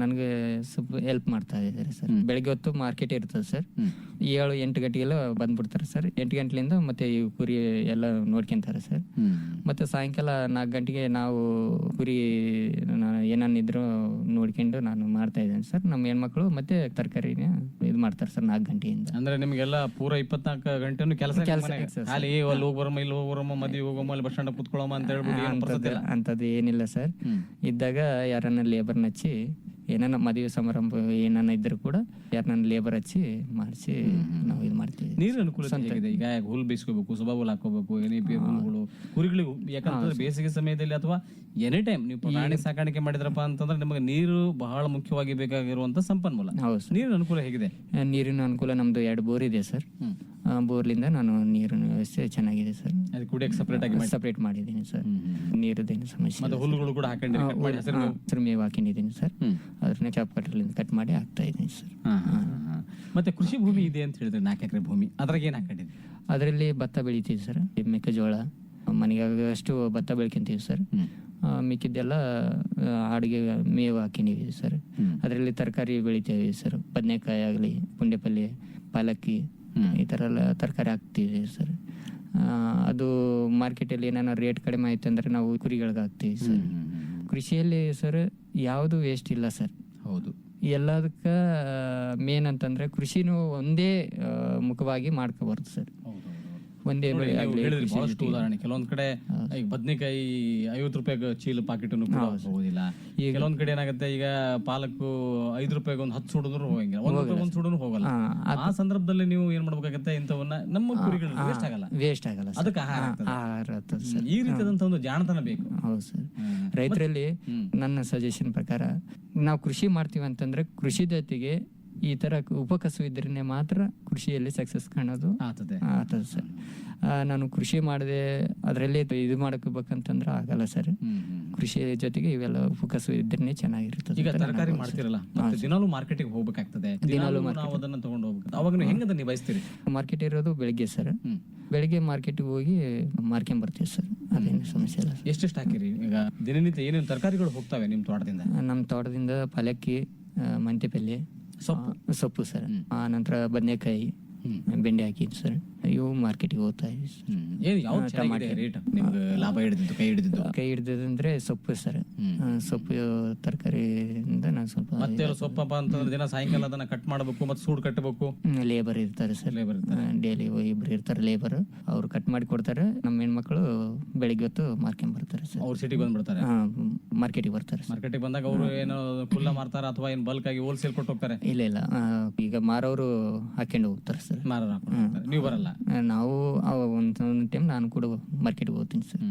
ನನಗೆ ಸ್ವಲ್ಪ ಹೆಲ್ಪ್ ಮಾಡ್ತಾ ಇದ್ದಾರೆ ಸರ್. ಬೆಳಗ್ಗೆ ಹೊತ್ತು ಮಾರ್ಕೆಟ್ ಇರ್ತದೆ ಸರ್. ಏಳು ಎಂಟು ಗಂಟೆಗೆಲ್ಲ ಬಂದ್ಬಿಡ್ತಾರೆ ಸರ್. ಎಂಟು ಗಂಟೆಲಿಂದ ಮತ್ತೆ ಈ ಕುರಿ ಎಲ್ಲ ನೋಡ್ಕೊಂತಾರೆ ಸರ್. ಮತ್ತೆ ಸಾಯಂಕಾಲ ನಾಲ್ಕು ಗಂಟೆಗೆ ನಾವು ಕುರಿ ಏನನ್ನಿದ್ರು ನೋಡ್ಕೊಂಡು ನಾನು ಮಾಡ್ತಾ ಇದ್ದೇನೆ ಸರ್. ನಮ್ಮ ಹೆಣ್ಮಕ್ಳು ಮತ್ತೆ ತರಕಾರಿನ ಇದು ಮಾಡ್ತಾರೆ ಸರ್ ನಾಲ್ಕು ಗಂಟೆಯಿಂದ. ಅಂದ್ರೆ ನಿಮಗೆಲ್ಲ ಪೂರ ಇಪ್ಪತ್ನಾಲ್ಕು ಗಂಟೆನು ಕೆಲಸ ಅಂತದ್ದು. ಅಲ್ಲಿ ಹೋಗಿ ಬರಮ್ಮ ಇಲ್ಲಿ ಹೋಗಿ ಬರಮ್ಮ ಮದ್ವೆ ಹೋಗಮ್ಮ ಅಲ್ಲಿ ಬಸ್ ಸ್ಟ್ಯಾಂಡ್ ಕುತ್ಕೊಳ್ಳಮ್ಮ ಅಂತ ಹೇಳ್ಬಿಟ್ಟು. ಅಂಥದ್ದು ಏನಿಲ್ಲ ಸರ್. ಇದ್ದಾಗ ಯಾರನ್ನ ಲೇಬರ್ನ ಹಚ್ಚಿ ಏನಾನ ಮದುವೆ ಸಮಾರಂಭ ಏನಾನ ಇದ್ರು ಕೂಡ ಯಾರನ್ನ ಲೇಬರ್ ಹಚ್ಚಿ ಮಾಡಿಸಿ ನಾವು ಇದು ಮಾಡ್ತೀವಿ ನೀರು ಅನುಕೂಲ ಹೇಗಿದೆ ಈಗ ಹುಲ್ ಬೇಯಿಸ್ಕೋಬೇಕು ಸುಬಾ ಹುಲ್ ಹಾಕೋಬೇಕು ಎನಿ ಪಿ ಹುಲ್ಗಳು ಕುರಿಗಳಿಗೂ ಯಾಕಂತಂದ್ರೆ ಬೇಸಿಗೆ ಸಮಯದಲ್ಲಿ ಅಥವಾ ಎನಿ ಟೈಮ್ ನೀವು ಪ್ರಾಣಿ ಸಾಕಾಣಿಕೆ ಮಾಡಿದ್ರಪ್ಪ ಅಂತಂದ್ರೆ ನಿಮಗೆ ನೀರು ಬಹಳ ಮುಖ್ಯವಾಗಿ ಬೇಕಾಗಿರುವಂತ ಸಂಪನ್ಮೂಲ ಹೌದು ನೀರಿನ ಅನುಕೂಲ ಹೇಗಿದೆ ನೀರಿನ ಅನುಕೂಲ ನಮ್ದು ಎರಡು ಬೋರ್ ಇದೆ ಸರ್ ಬೋರ್ಲಿಂದ ನಾನು ನೀರಿನ ವ್ಯವಸ್ಥೆ ಚೆನ್ನಾಗಿದೆ ಸರ್ ಅದು ಕುಡಿಯಕ್ಕೆ ಸಪರೇಟ್ ಆಗಿ ಸೆಪರೇಟ್ ಮಾಡಿದ್ದೀನಿ ಸರ್ ನೀರದೇನು ಸಮಸ್ಯೆ ಮತ್ತೆ ಹುಲ್ಲುಗಳು ಕೂಡ. ಹಸಿರು ಮೇವು ಹಾಕೊಂಡಿದ್ದೀನಿ ಸರ್ ಅದ್ರನ್ನ ಚಾಪ್ ಕಟ್ ಮಾಡಿ ಹಾಕ್ತಾ ಇದ್ದೀನಿ ಸರ್. ಮತ್ತೆ ಕೃಷಿ ಭೂಮಿ ಇದೆ ಅಂತ ಹೇಳಿದ್ರೆ ನಾಲ್ಕು ಎಕರೆ ಭೂಮಿ ಅದ್ರಾಗ ಏನ್ ಹಾಕೊಂಡಿದ್ರಿ ಅದರಲ್ಲಿ ಭತ್ತ ಬೆಳಿತೀವಿ ಸರ್. ಮೆಕ್ಕೆಜೋಳ ಮನೆಗಾಗಷ್ಟು ಭತ್ತ ಬೆಳ್ಕೊಂತೀವಿ ಸರ್. ಮಿಕ್ಕಿದ್ದೆಲ್ಲ ಅಡುಗೆ ಮೇವು ಹಾಕೊಂಡಿದ್ದೀವಿ ಸರ್. ಅದರಲ್ಲಿ ತರಕಾರಿ ಬೆಳಿತೀವಿ ಸರ್. ಬದನೆಕಾಯಿ ಆಗಲಿ ಪುಂಡೆ ಪಲ್ಯ ಪಾಲಕ್ಕಿ ಈ ಥರ ಎಲ್ಲ ತರಕಾರಿ ಹಾಕ್ತೀವಿ ಸರ್. ಅದು ಮಾರ್ಕೆಟಲ್ಲಿ ಏನಾರ ರೇಟ್ ಕಡಿಮೆ ಆಯ್ತು ಅಂದರೆ ನಾವು ಕುರಿಗಳಿಗೆ ಹಾಕ್ತೀವಿ ಸರ್. ಕೃಷಿಯಲ್ಲಿ ಸರ್ ಯಾವುದು ವೇಸ್ಟ್ ಇಲ್ಲ ಸರ್ ಹೌದು. ಎಲ್ಲದಕ್ಕ ಮೇನ್ ಅಂತಂದ್ರೆ ಕೃಷಿನೂ ಒಂದೇ ಮುಖವಾಗಿ ಮಾಡ್ಕೋಬಾರ್ದು ಸರ್ ಒಂದೇ ಬೆಳೆ ಆಗ್ಲಿ ಹೇಳಿದ್ರಿ ಬಹಳಷ್ಟು ಉದಾಹರಣೆ. ಕೆಲವೊಂದ್ ಕಡೆ ಈಗ ಬದ್ನೆಕಾಯಿ ಐವತ್ತು ರೂಪಾಯಿಗೆ ಚೀಲ ಪಾಕೆಟ್ ಕೂಡ ಹೋಗೋದಿಲ್ಲ. ಕೆಲವೊಂದ್ ಕಡೆ ಏನಾಗುತ್ತೆ ಈಗ ಪಾಲಕ್ ಐದು ರೂಪಾಯಿಗೆ ಒಂದು ಹತ್ತು ಸುಡಿದ್ರು ಹೋಗಂಗಿಲ್ಲ. ಒಂದ್ ರೂಪಾಯಿ ಒಂದ್ ಸುಡಿದ್ರು ಹೋಗಲ್ಲ. ಆ ಸಂದರ್ಭದಲ್ಲಿ ನೀವು ಏನ್ ಮಾಡ್ಬೇಕಾಗತ್ತೆ ಇಂಥವನ್ನ ನಮ್ಮ ಕುರಿಗಳು ವೇಸ್ಟ್ ಆಗಲ್ಲ. ವೇಸ್ಟ್ ಆಗಲ್ಲ. ಅದಕ್ಕೆ ಆಹಾರ ಈ ರೀತಿಯಾದಂತ ಒಂದು ಜಾಣತನ ಬೇಕು. ಹೌದು ಸರ್. ರೈತರಲ್ಲಿ ನನ್ನ ಸಜೆಷನ್ ಪ್ರಕಾರ ನಾವು ಕೃಷಿ ಮಾಡ್ತೀವಿ ಅಂತಂದ್ರೆ ಕೃಷಿ ಜೊತೆಗೆ ಈ ತರ ಉಪಕಸು ಇದ್ರೇ ಮಾತ್ರ ಕೃಷಿಯಲ್ಲಿ ಸಕ್ಸಸ್ ಕಾಣೋದು. ಆಗ್ತದೆ. ಆತದ ಸರ್. ನಾನು ಕೃಷಿ ಮಾಡದೆ ಅದರಲ್ಲೇ ಇದು ಮಾಡ್ಕೋಬೇಕಂತಂದ್ರೆ ಆಗಲ್ಲ ಸರ್. ಕೃಷಿ ಜೊತೆಗೆ ಇವೆಲ್ಲ ಉಪಕಸು ಇದ್ರೇ ಚೆನ್ನಾಗಿರ್ತದೆ ಈಗ ತರಕಾರಿ. ಮಾಡ್ತಿರಲ್ಲ ದಿನಾಲು ಮಾರ್ಕೆಟಿಗೆ ಹೋಗ್ಬೇಕಾಗ್ತದೆ. ದಿನಾಲೂ ನಾವು ಅದನ್ನ ತಗೊಂಡು ಹೋಗ್ಬೇಕು ಅವಾಗ ನೀವು ಹೆಂಗದ ನಿಭಾಯಿಸ್ತೀರಿ? ಮಾರ್ಕೆಟ್ ಇರೋದು ಬೆಳಿಗ್ಗೆ ಸರ್. ಬೆಳಿಗ್ಗೆ ಮಾರ್ಕೆಟ್ಗೆ ಹೋಗಿ ಮಾರ್ಕೊಂಡ್ ಬರ್ತೀವಿ ಸರ್. ಅದೇನು ಸಮಸ್ಯೆ ಇಲ್ಲ ಎಷ್ಟೆಷ್ಟು ಹಾಕಿರಿ? ಈಗ ದಿನನಿತ್ಯ ಏನೇನು ತರಕಾರಿಗಳು ಹೋಗ್ತವೆ ನಿಮ್ ತೋಟದಿಂದ? ನಮ್ಮ ತೋಟದಿಂದ ಪಲಕ್ಕಿ ಮಂತೆ ಮೆಂತ್ಯ ಪಲ್ಯ ಸೊಪ್ಪು ಸೊಪ್ಪು ಸರ್. ಆ ನಂತರ ಬದನೆಕಾಯಿ ಬೆಂಡೆ ಹಾಕಿದ್ದು ಸರ್. ಇವು ಮಾರ್ಕೆಟಿಗೆ ಹೋಗ್ತಾ ಏನ್ ಚೆನ್ನಾಗಿದೆ ರೇಟ್ ನಿಮ್ಗೆ ಲಾಭ ಹಿಡಿದಿದ್ದು ಕೈ ಹಿಡಿದಿದ್ದು? ಕೈ ಹಿಡ್ದಂದ್ರೆ ಸೊಪ್ಪು ಸರ್. ಆ, ಸೊಪ್ಪು ತರಕಾರಿ ನಾನು ಸ್ವಲ್ಪ ಮತ್ತೆ ಸೊಪ್ಪಪ್ಪ ಅಂತಂದ್ರೆ ದಿನ ಸಾಯಂಕಾಲ ಅದನ್ನ ಕಟ್ ಮಾಡಬೇಕು ಮತ್ತೆ ಸೂಡ್ ಕಟ್ಟಬೇಕು ಲೇಬರ್ ಇರ್ತಾರೆ ಸರ್. ಲೇಬರ್ ಡೈಲಿ ಇಬ್ರು ಇರ್ತಾರೆ ಲೇಬರ್ ಅವ್ರು ಕಟ್ ಮಾಡಿ ಕೊಡ್ತಾರೆ. ನಮ್ಮ ಹೆಣ್ಮಕ್ಳು ಬೆಳಿಗ್ಗೆ ಹೊತ್ತು ಮಾರ್ಕೆಟ್ ಬರ್ತಾರೆ ಸರ್. ಅವ್ರು ಸಿಟಿಗೆ ಬಂದ್ಬಿಡ್ತಾರೆ? ಮಾರ್ಕೆಟಿಗೆ ಬರ್ತಾರೆ ಸರ್. ಮಾರ್ಕೆಟಿಗೆ ಬಂದಾಗ ಅವರು ಏನೋ ಕುಲ್ಲ ಮಾರ್ತಾರ ಅಥವಾ ಏನು ಬಲ್ಕ್ ಆಗಿ ಹೋಲ್ಸೇಲ್ ಕೊಟ್ಟು ಹೋಗ್ತಾರೆ? ಇಲ್ಲ ಇಲ್ಲ. ಆ, ಈಗ ಮಾರೋರು ಹಾಕೊಂಡು ಹೋಗ್ತಾರೆ ಸರ್. ಮಾರಾಟ ಹಾಕೊಂಡು ಹೋಗ್ತಾರೆ. ನೀವು ಬರಲ್ಲ? ನಾವು ಒಂದೊಂದು ಟೈಮ್ ನಾನು ಕೂಡ ಮಾರ್ಕೆಟ್ಗೆ ಹೋಗ್ತೀನಿ ಸರ್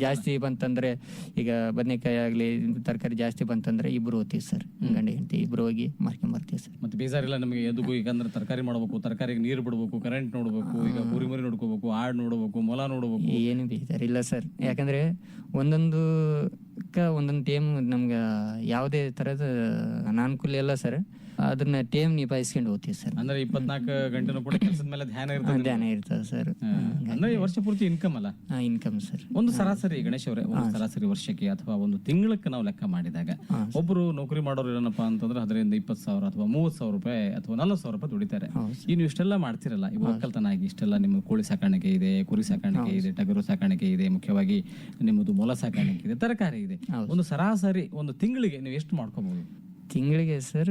ಜಾಸ್ತಿ ಬಂತಂದ್ರೆ ಈಗ ಬದನೆಕಾಯಿ ಆಗಲಿ ತರಕಾರಿ ಜಾಸ್ತಿ ಬಂತಂದ್ರೆ ಇಬ್ರು ಹೋಗ್ತೀವಿ ಸರ್ ಗಂಡ ಹೆಂಡತಿ ಇಬ್ರು ಹೋಗಿ ಮಾರ್ಕೆಟ್ ಬರ್ತೀವಿ ಸರ್ ಮತ್ತೆ ಬೇಜಾರಿಲ್ಲ ನಮಗೆ ಎದುಗು ಈಗ ಅಂದ್ರೆ ತರಕಾರಿ ಮಾಡಬೇಕು ತರಕಾರಿಗೆ ನೀರು ಬಿಡಬೇಕು ಕರೆಂಟ್ ನೋಡಬೇಕು ಈಗ ಕುರಿ ಮರಿ ನೋಡ್ಕೋಬೇಕು ಆಡ್ ನೋಡಬೇಕು ಮೊಲ ನೋಡಬೇಕು. ಏನು ಬೇಜಾರಿಲ್ಲ ಸರ್ ಯಾಕಂದ್ರೆ ಒಂದೊಂದು ಕ ಒಂದೊಂದು ಟೈಮ್ ನಮ್ಗೆ ಯಾವುದೇ ಥರದ ಅನಾನುಕೂಲ ಇಲ್ಲ ಸರ್ ಅದನ್ನ ಟೇಮ್ ನಿಭಾಯಿಸ್ಕೊಂಡು ಹೋಗ್ತೀವಿ ಸರ್. ಅಂದ್ರೆ ಇಪ್ಪತ್ನಾಲ್ಕು ಗಂಟೆನೂ ಕೂಡ ಕೆಲಸದ ಮೇಲೆ ಧ್ಯಾನ ಇರ್ತದೆ ಧ್ಯಾನ ಇರ್ತದೆ ಸರ್. ಅಂದ್ರೆ ಈ ವರ್ಷ ಪೂರ್ತಿ ಇನ್ಕಮ್ ಅಲ್ಲ? Income sir. ಒಂದು ಸರಾಸರಿ ಗಣೇಶ್ ಅವರೇ ಒಂದು ಸರಾಸರಿ ವರ್ಷಕ್ಕೆ ಅಥವಾ ಒಂದು ತಿಂಗಳಕ್ಕೆ ನಾವು ಲೆಕ್ಕ ಮಾಡಿದಾಗ ಒಬ್ಬರು ನೌಕರಿ ಮಾಡೋರು ಏನಪ್ಪ ಅಂತಂದ್ರೆ ಅದರಿಂದ ಇಪ್ಪತ್ತು ಸಾವಿರ ಅಥವಾ ಮೂವತ್ತು ಸಾವಿರ ರೂಪಾಯಿ ಅಥವಾ ನಲ್ವತ್ತು ಸಾವಿರ ರೂಪಾಯಿ ದುಡಿತಾರೆ. ಈ ನೀವು ಇಷ್ಟೆಲ್ಲ ಮಾಡ್ತಿರಲ್ಲ ಈ ಒಕ್ಕಲ್ತನ ಆಗಿ ಇಷ್ಟೆಲ್ಲ ನಿಮ್ಮ ಕೋಳಿ ಸಾಕಾಣಿಕೆ ಇದೆ ಕುರಿ ಸಾಕಾಣಿಕೆ ಇದೆ ಟಗರು ಸಾಕಾಣಿಕೆ ಇದೆ ಮುಖ್ಯವಾಗಿ ನಿಮ್ಮದು ಮೊಲ ಸಾಕಾಣಿಕೆ ಇದೆ ತರಕಾರಿ ಇದೆ. ಒಂದು ಸರಾಸರಿ ಒಂದು ತಿಂಗಳಿಗೆ ನೀವು ಎಷ್ಟು ಮಾಡ್ಕೋಬಹುದು ತಿಂಗಳಿಗೆ ಸರ್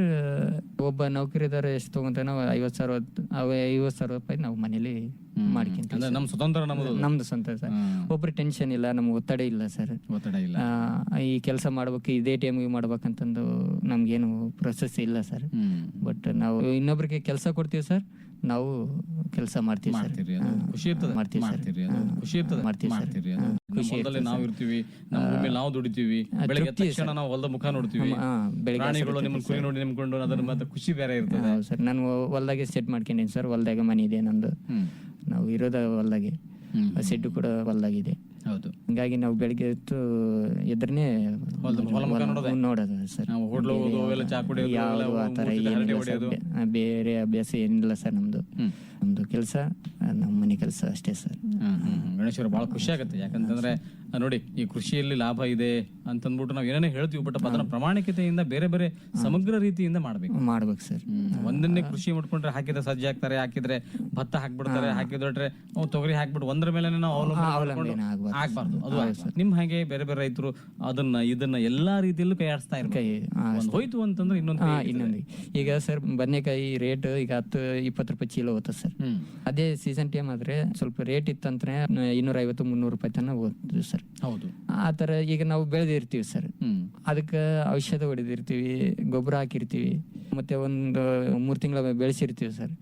ಒಬ್ಬ ನೌಕರಿದಾರ ಎಷ್ಟು ತಗೊಂತ ನಾವು ಐವತ್ತು ಸಾವಿರ ಅವೇ ಐವತ್ತು ಸಾವಿರ ರೂಪಾಯಿ ನಾವು ಮನೇಲಿ ಮಾಡ್ಕೊಂತೀವಿ ಅಂದ್ರೆ ನಮ್ಮ ಸ್ವತಂತ್ರ ನಮ್ಮದು ನಮ್ದು ಸ್ವಂತ ಸರ್. ಒಬ್ರು ಟೆನ್ಷನ್ ಇಲ್ಲ ನಮ್ಗೆ ಒತ್ತಡ ಇಲ್ಲ ಸರ್. ಒತ್ತಡ ಇಲ್ಲ. ಆ, ಈ ಕೆಲಸ ಮಾಡ್ಬೇಕು ಇದೇ ಟೈಮ್ಗೆ ಮಾಡ್ಬೇಕಂತಂದು ನಮ್ಗೇನು ಪ್ರೊಸೆಸ್ ಇಲ್ಲ ಸರ್. ಬಟ್ ನಾವು ಇನ್ನೊಬ್ರಿಗೆ ಕೆಲಸ ಕೊಡ್ತೀವಿ ಸರ್. ನಾವು ಕೆಲಸ ಮಾಡ್ತೀವಿ ಸರ್. ಮಾಡ್ತೀರಿ ಅದು ಖುಷಿ ಇರ್ತದೆ. ಮಾಡ್ತೀವಿ ಸರ್. ಮಾಡ್ತೀರಿ ಅದು ಖುಷಿ ಇರ್ತದೆ. ಮಾಡ್ತೀವಿ ಸರ್. ಮಾಡ್ತೀರಿ ಅದು ಹಾ, ನಮ್ಮ ಖುಷಿ ಹೊಲದಲ್ಲಿ ಇರ್ತದೆ ನಾವು ಇರ್ತೀವಿ ನಮ್ಮ ಭೂಮಿಯಲ್ಲಿ ನಾವು ದುಡಿತೀವಿ ಬೆಳಗ್ಗೆ ಎದ್ದ ತೃಪ್ತಿ ತಕ್ಷಣ ನಾವು ಹೊಲದ ಮುಖ ನೋಡ್ತೀವಿ. ಹಾ, ಬೆಳಗ್ಗೆ ಪ್ರಾಣಿಗಳು ಸರ್ ನಿಮ್ಮನ್ನ ಕುರಿ ನೋಡಿ ನಿಮ್ಕೊಂಡು ಅದ್ರ ಮತ್ತೆ ಖುಷಿ ಬೇರೆ ಇರ್ತದೆ. ಹೌದು ಸರ್. ನಾನು ಹೊಲ್ದಾಗೆ ಸೆಟ್ ಮಾಡ್ಕೊಂಡಿನಿ ಸರ್. ಹೊಲ್ದಾಗ ಮನೆ ಇದೆ ನಂದು. ನಾವು ಇರೋದ ಹೊಲ್ದಾಗೆ. ಸೆಡ್ ಕೂಡ ಹೊಲ್ದಾಗಿದೆ. ಹೌದು. ಹಿಂಗಾಗಿ ನಾವು ಬೆಳಿಗ್ಗೆ ಎದ್ದು ಎದ್ರನೇ ನೋಡೋದು. ಸರ್. ಯಾವ ಆ ಥರ ಏನಿಲ್ಲ ಬೇರೆ ಅಭ್ಯಾಸ ಏನಿಲ್ಲ ಸರ್ ನಮ್ದು. ನಮ್ದು ಕೆಲಸ ನಮ್ಮ ಮನೆ ಕೆಲಸ ಅಷ್ಟೇ ಸರ್. ಗಣೇಶ್ವರ ಬಹಳ ಖುಷಿ ಆಗುತ್ತೆ. ಯಾಕಂತಂದ್ರೆ ಆ, ನೋಡಿ ಈ ಕೃಷಿಯಲ್ಲಿ ಲಾಭ ಇದೆ ಅಂತಂದ್ಬಿಟ್ಟು ನಾವು ಏನೇನೇ ಹೇಳ್ತೀವಿ ಬಟ್ ಅದನ್ನ ಪ್ರಾಮಾಣಿಕತೆಯಿಂದ ಬೇರೆ ಬೇರೆ ಸಮಗ್ರ ರೀತಿಯಿಂದ ಮಾಡ್ಬೇಕು. ಮಾಡ್ಬೇಕು ಸರ್. ಒಂದನ್ನೇ ಕೃಷಿ ಮಾಡ್ಕೊಂಡ್ರೆ ಹಾಕಿದ್ರೆ ಸಜ್ಜೆ ಹಾಕ್ತಾರೆ ಹಾಕಿದ್ರೆ ಭತ್ತ ಹಾಕ್ಬಿಡ್ತಾರೆ ಹಾಕಿದ್ರೆ ಅವ್ ತೊಗರಿ ಹಾಕ್ಬಿಟ್ಟು ಒಂದ್ರ ಮೇಲೆ ನಾವು ಅವಲಂಬನೆ ಆಗ್ಬಾರ್ದು. ಆಗ್ಬಾರ್ದು. ಅದು ಆಗ್ಬಾರ್ದು. ನಿಮ್ ಹಾಗೆ ಬೇರೆ ಬೇರೆ ರೈತರು ಅದನ್ನ ಇದನ್ನ ಎಲ್ಲಾ ರೀತಿಯಲ್ಲೂ ಕೈಯಾಡಿಸ್ತಾ ಕೈ ಇರ್ಬೇಕು ಹಾ, ಒಂದ್ ಹೋಯ್ತು ಅಂತಂದ್ರೆ ಇನ್ನೊಂದು ಹಾ ಇನ್ನೊಂದು. ಈಗ ಸರ್ ಬದನೆಕಾಯಿ ರೇಟ್ ಈಗ ಹತ್ತು ಇಪ್ಪತ್ತು ರೂಪಾಯಿ ಚೀಲ ಹೋಗುತ್ತೆ ಸರ್. ಹ್ಮ್. ಅದೇ ಸೀಸನ್ ಟೈಮ್ ಆದ್ರೆ ಸ್ವಲ್ಪ ರೇಟ್ ಇತ್ತಂದ್ರೆ ಇನ್ನೂರ ಐವತ್ತು ಮುನ್ನೂರು ರೂಪಾಯಿ ತನಕ ಹೋಗ್ತದೆ ಸರ್ ಹೌದು. ಆ ಥರ ಈಗ ನಾವು ಬೆಳೆದಿರ್ತೀವಿ ಸರ್ ಹ್ಮ್. ಅದಕ್ಕೆ ಔಷಧ ಹೊಡೆದಿರ್ತೀವಿ ಗೊಬ್ಬರ ಹಾಕಿರ್ತೀವಿ ಮತ್ತೆ ಒಂದು ಮೂರು ತಿಂಗಳ ಬೆಳೆಸಿರ್ತೀವಿ ಸರ್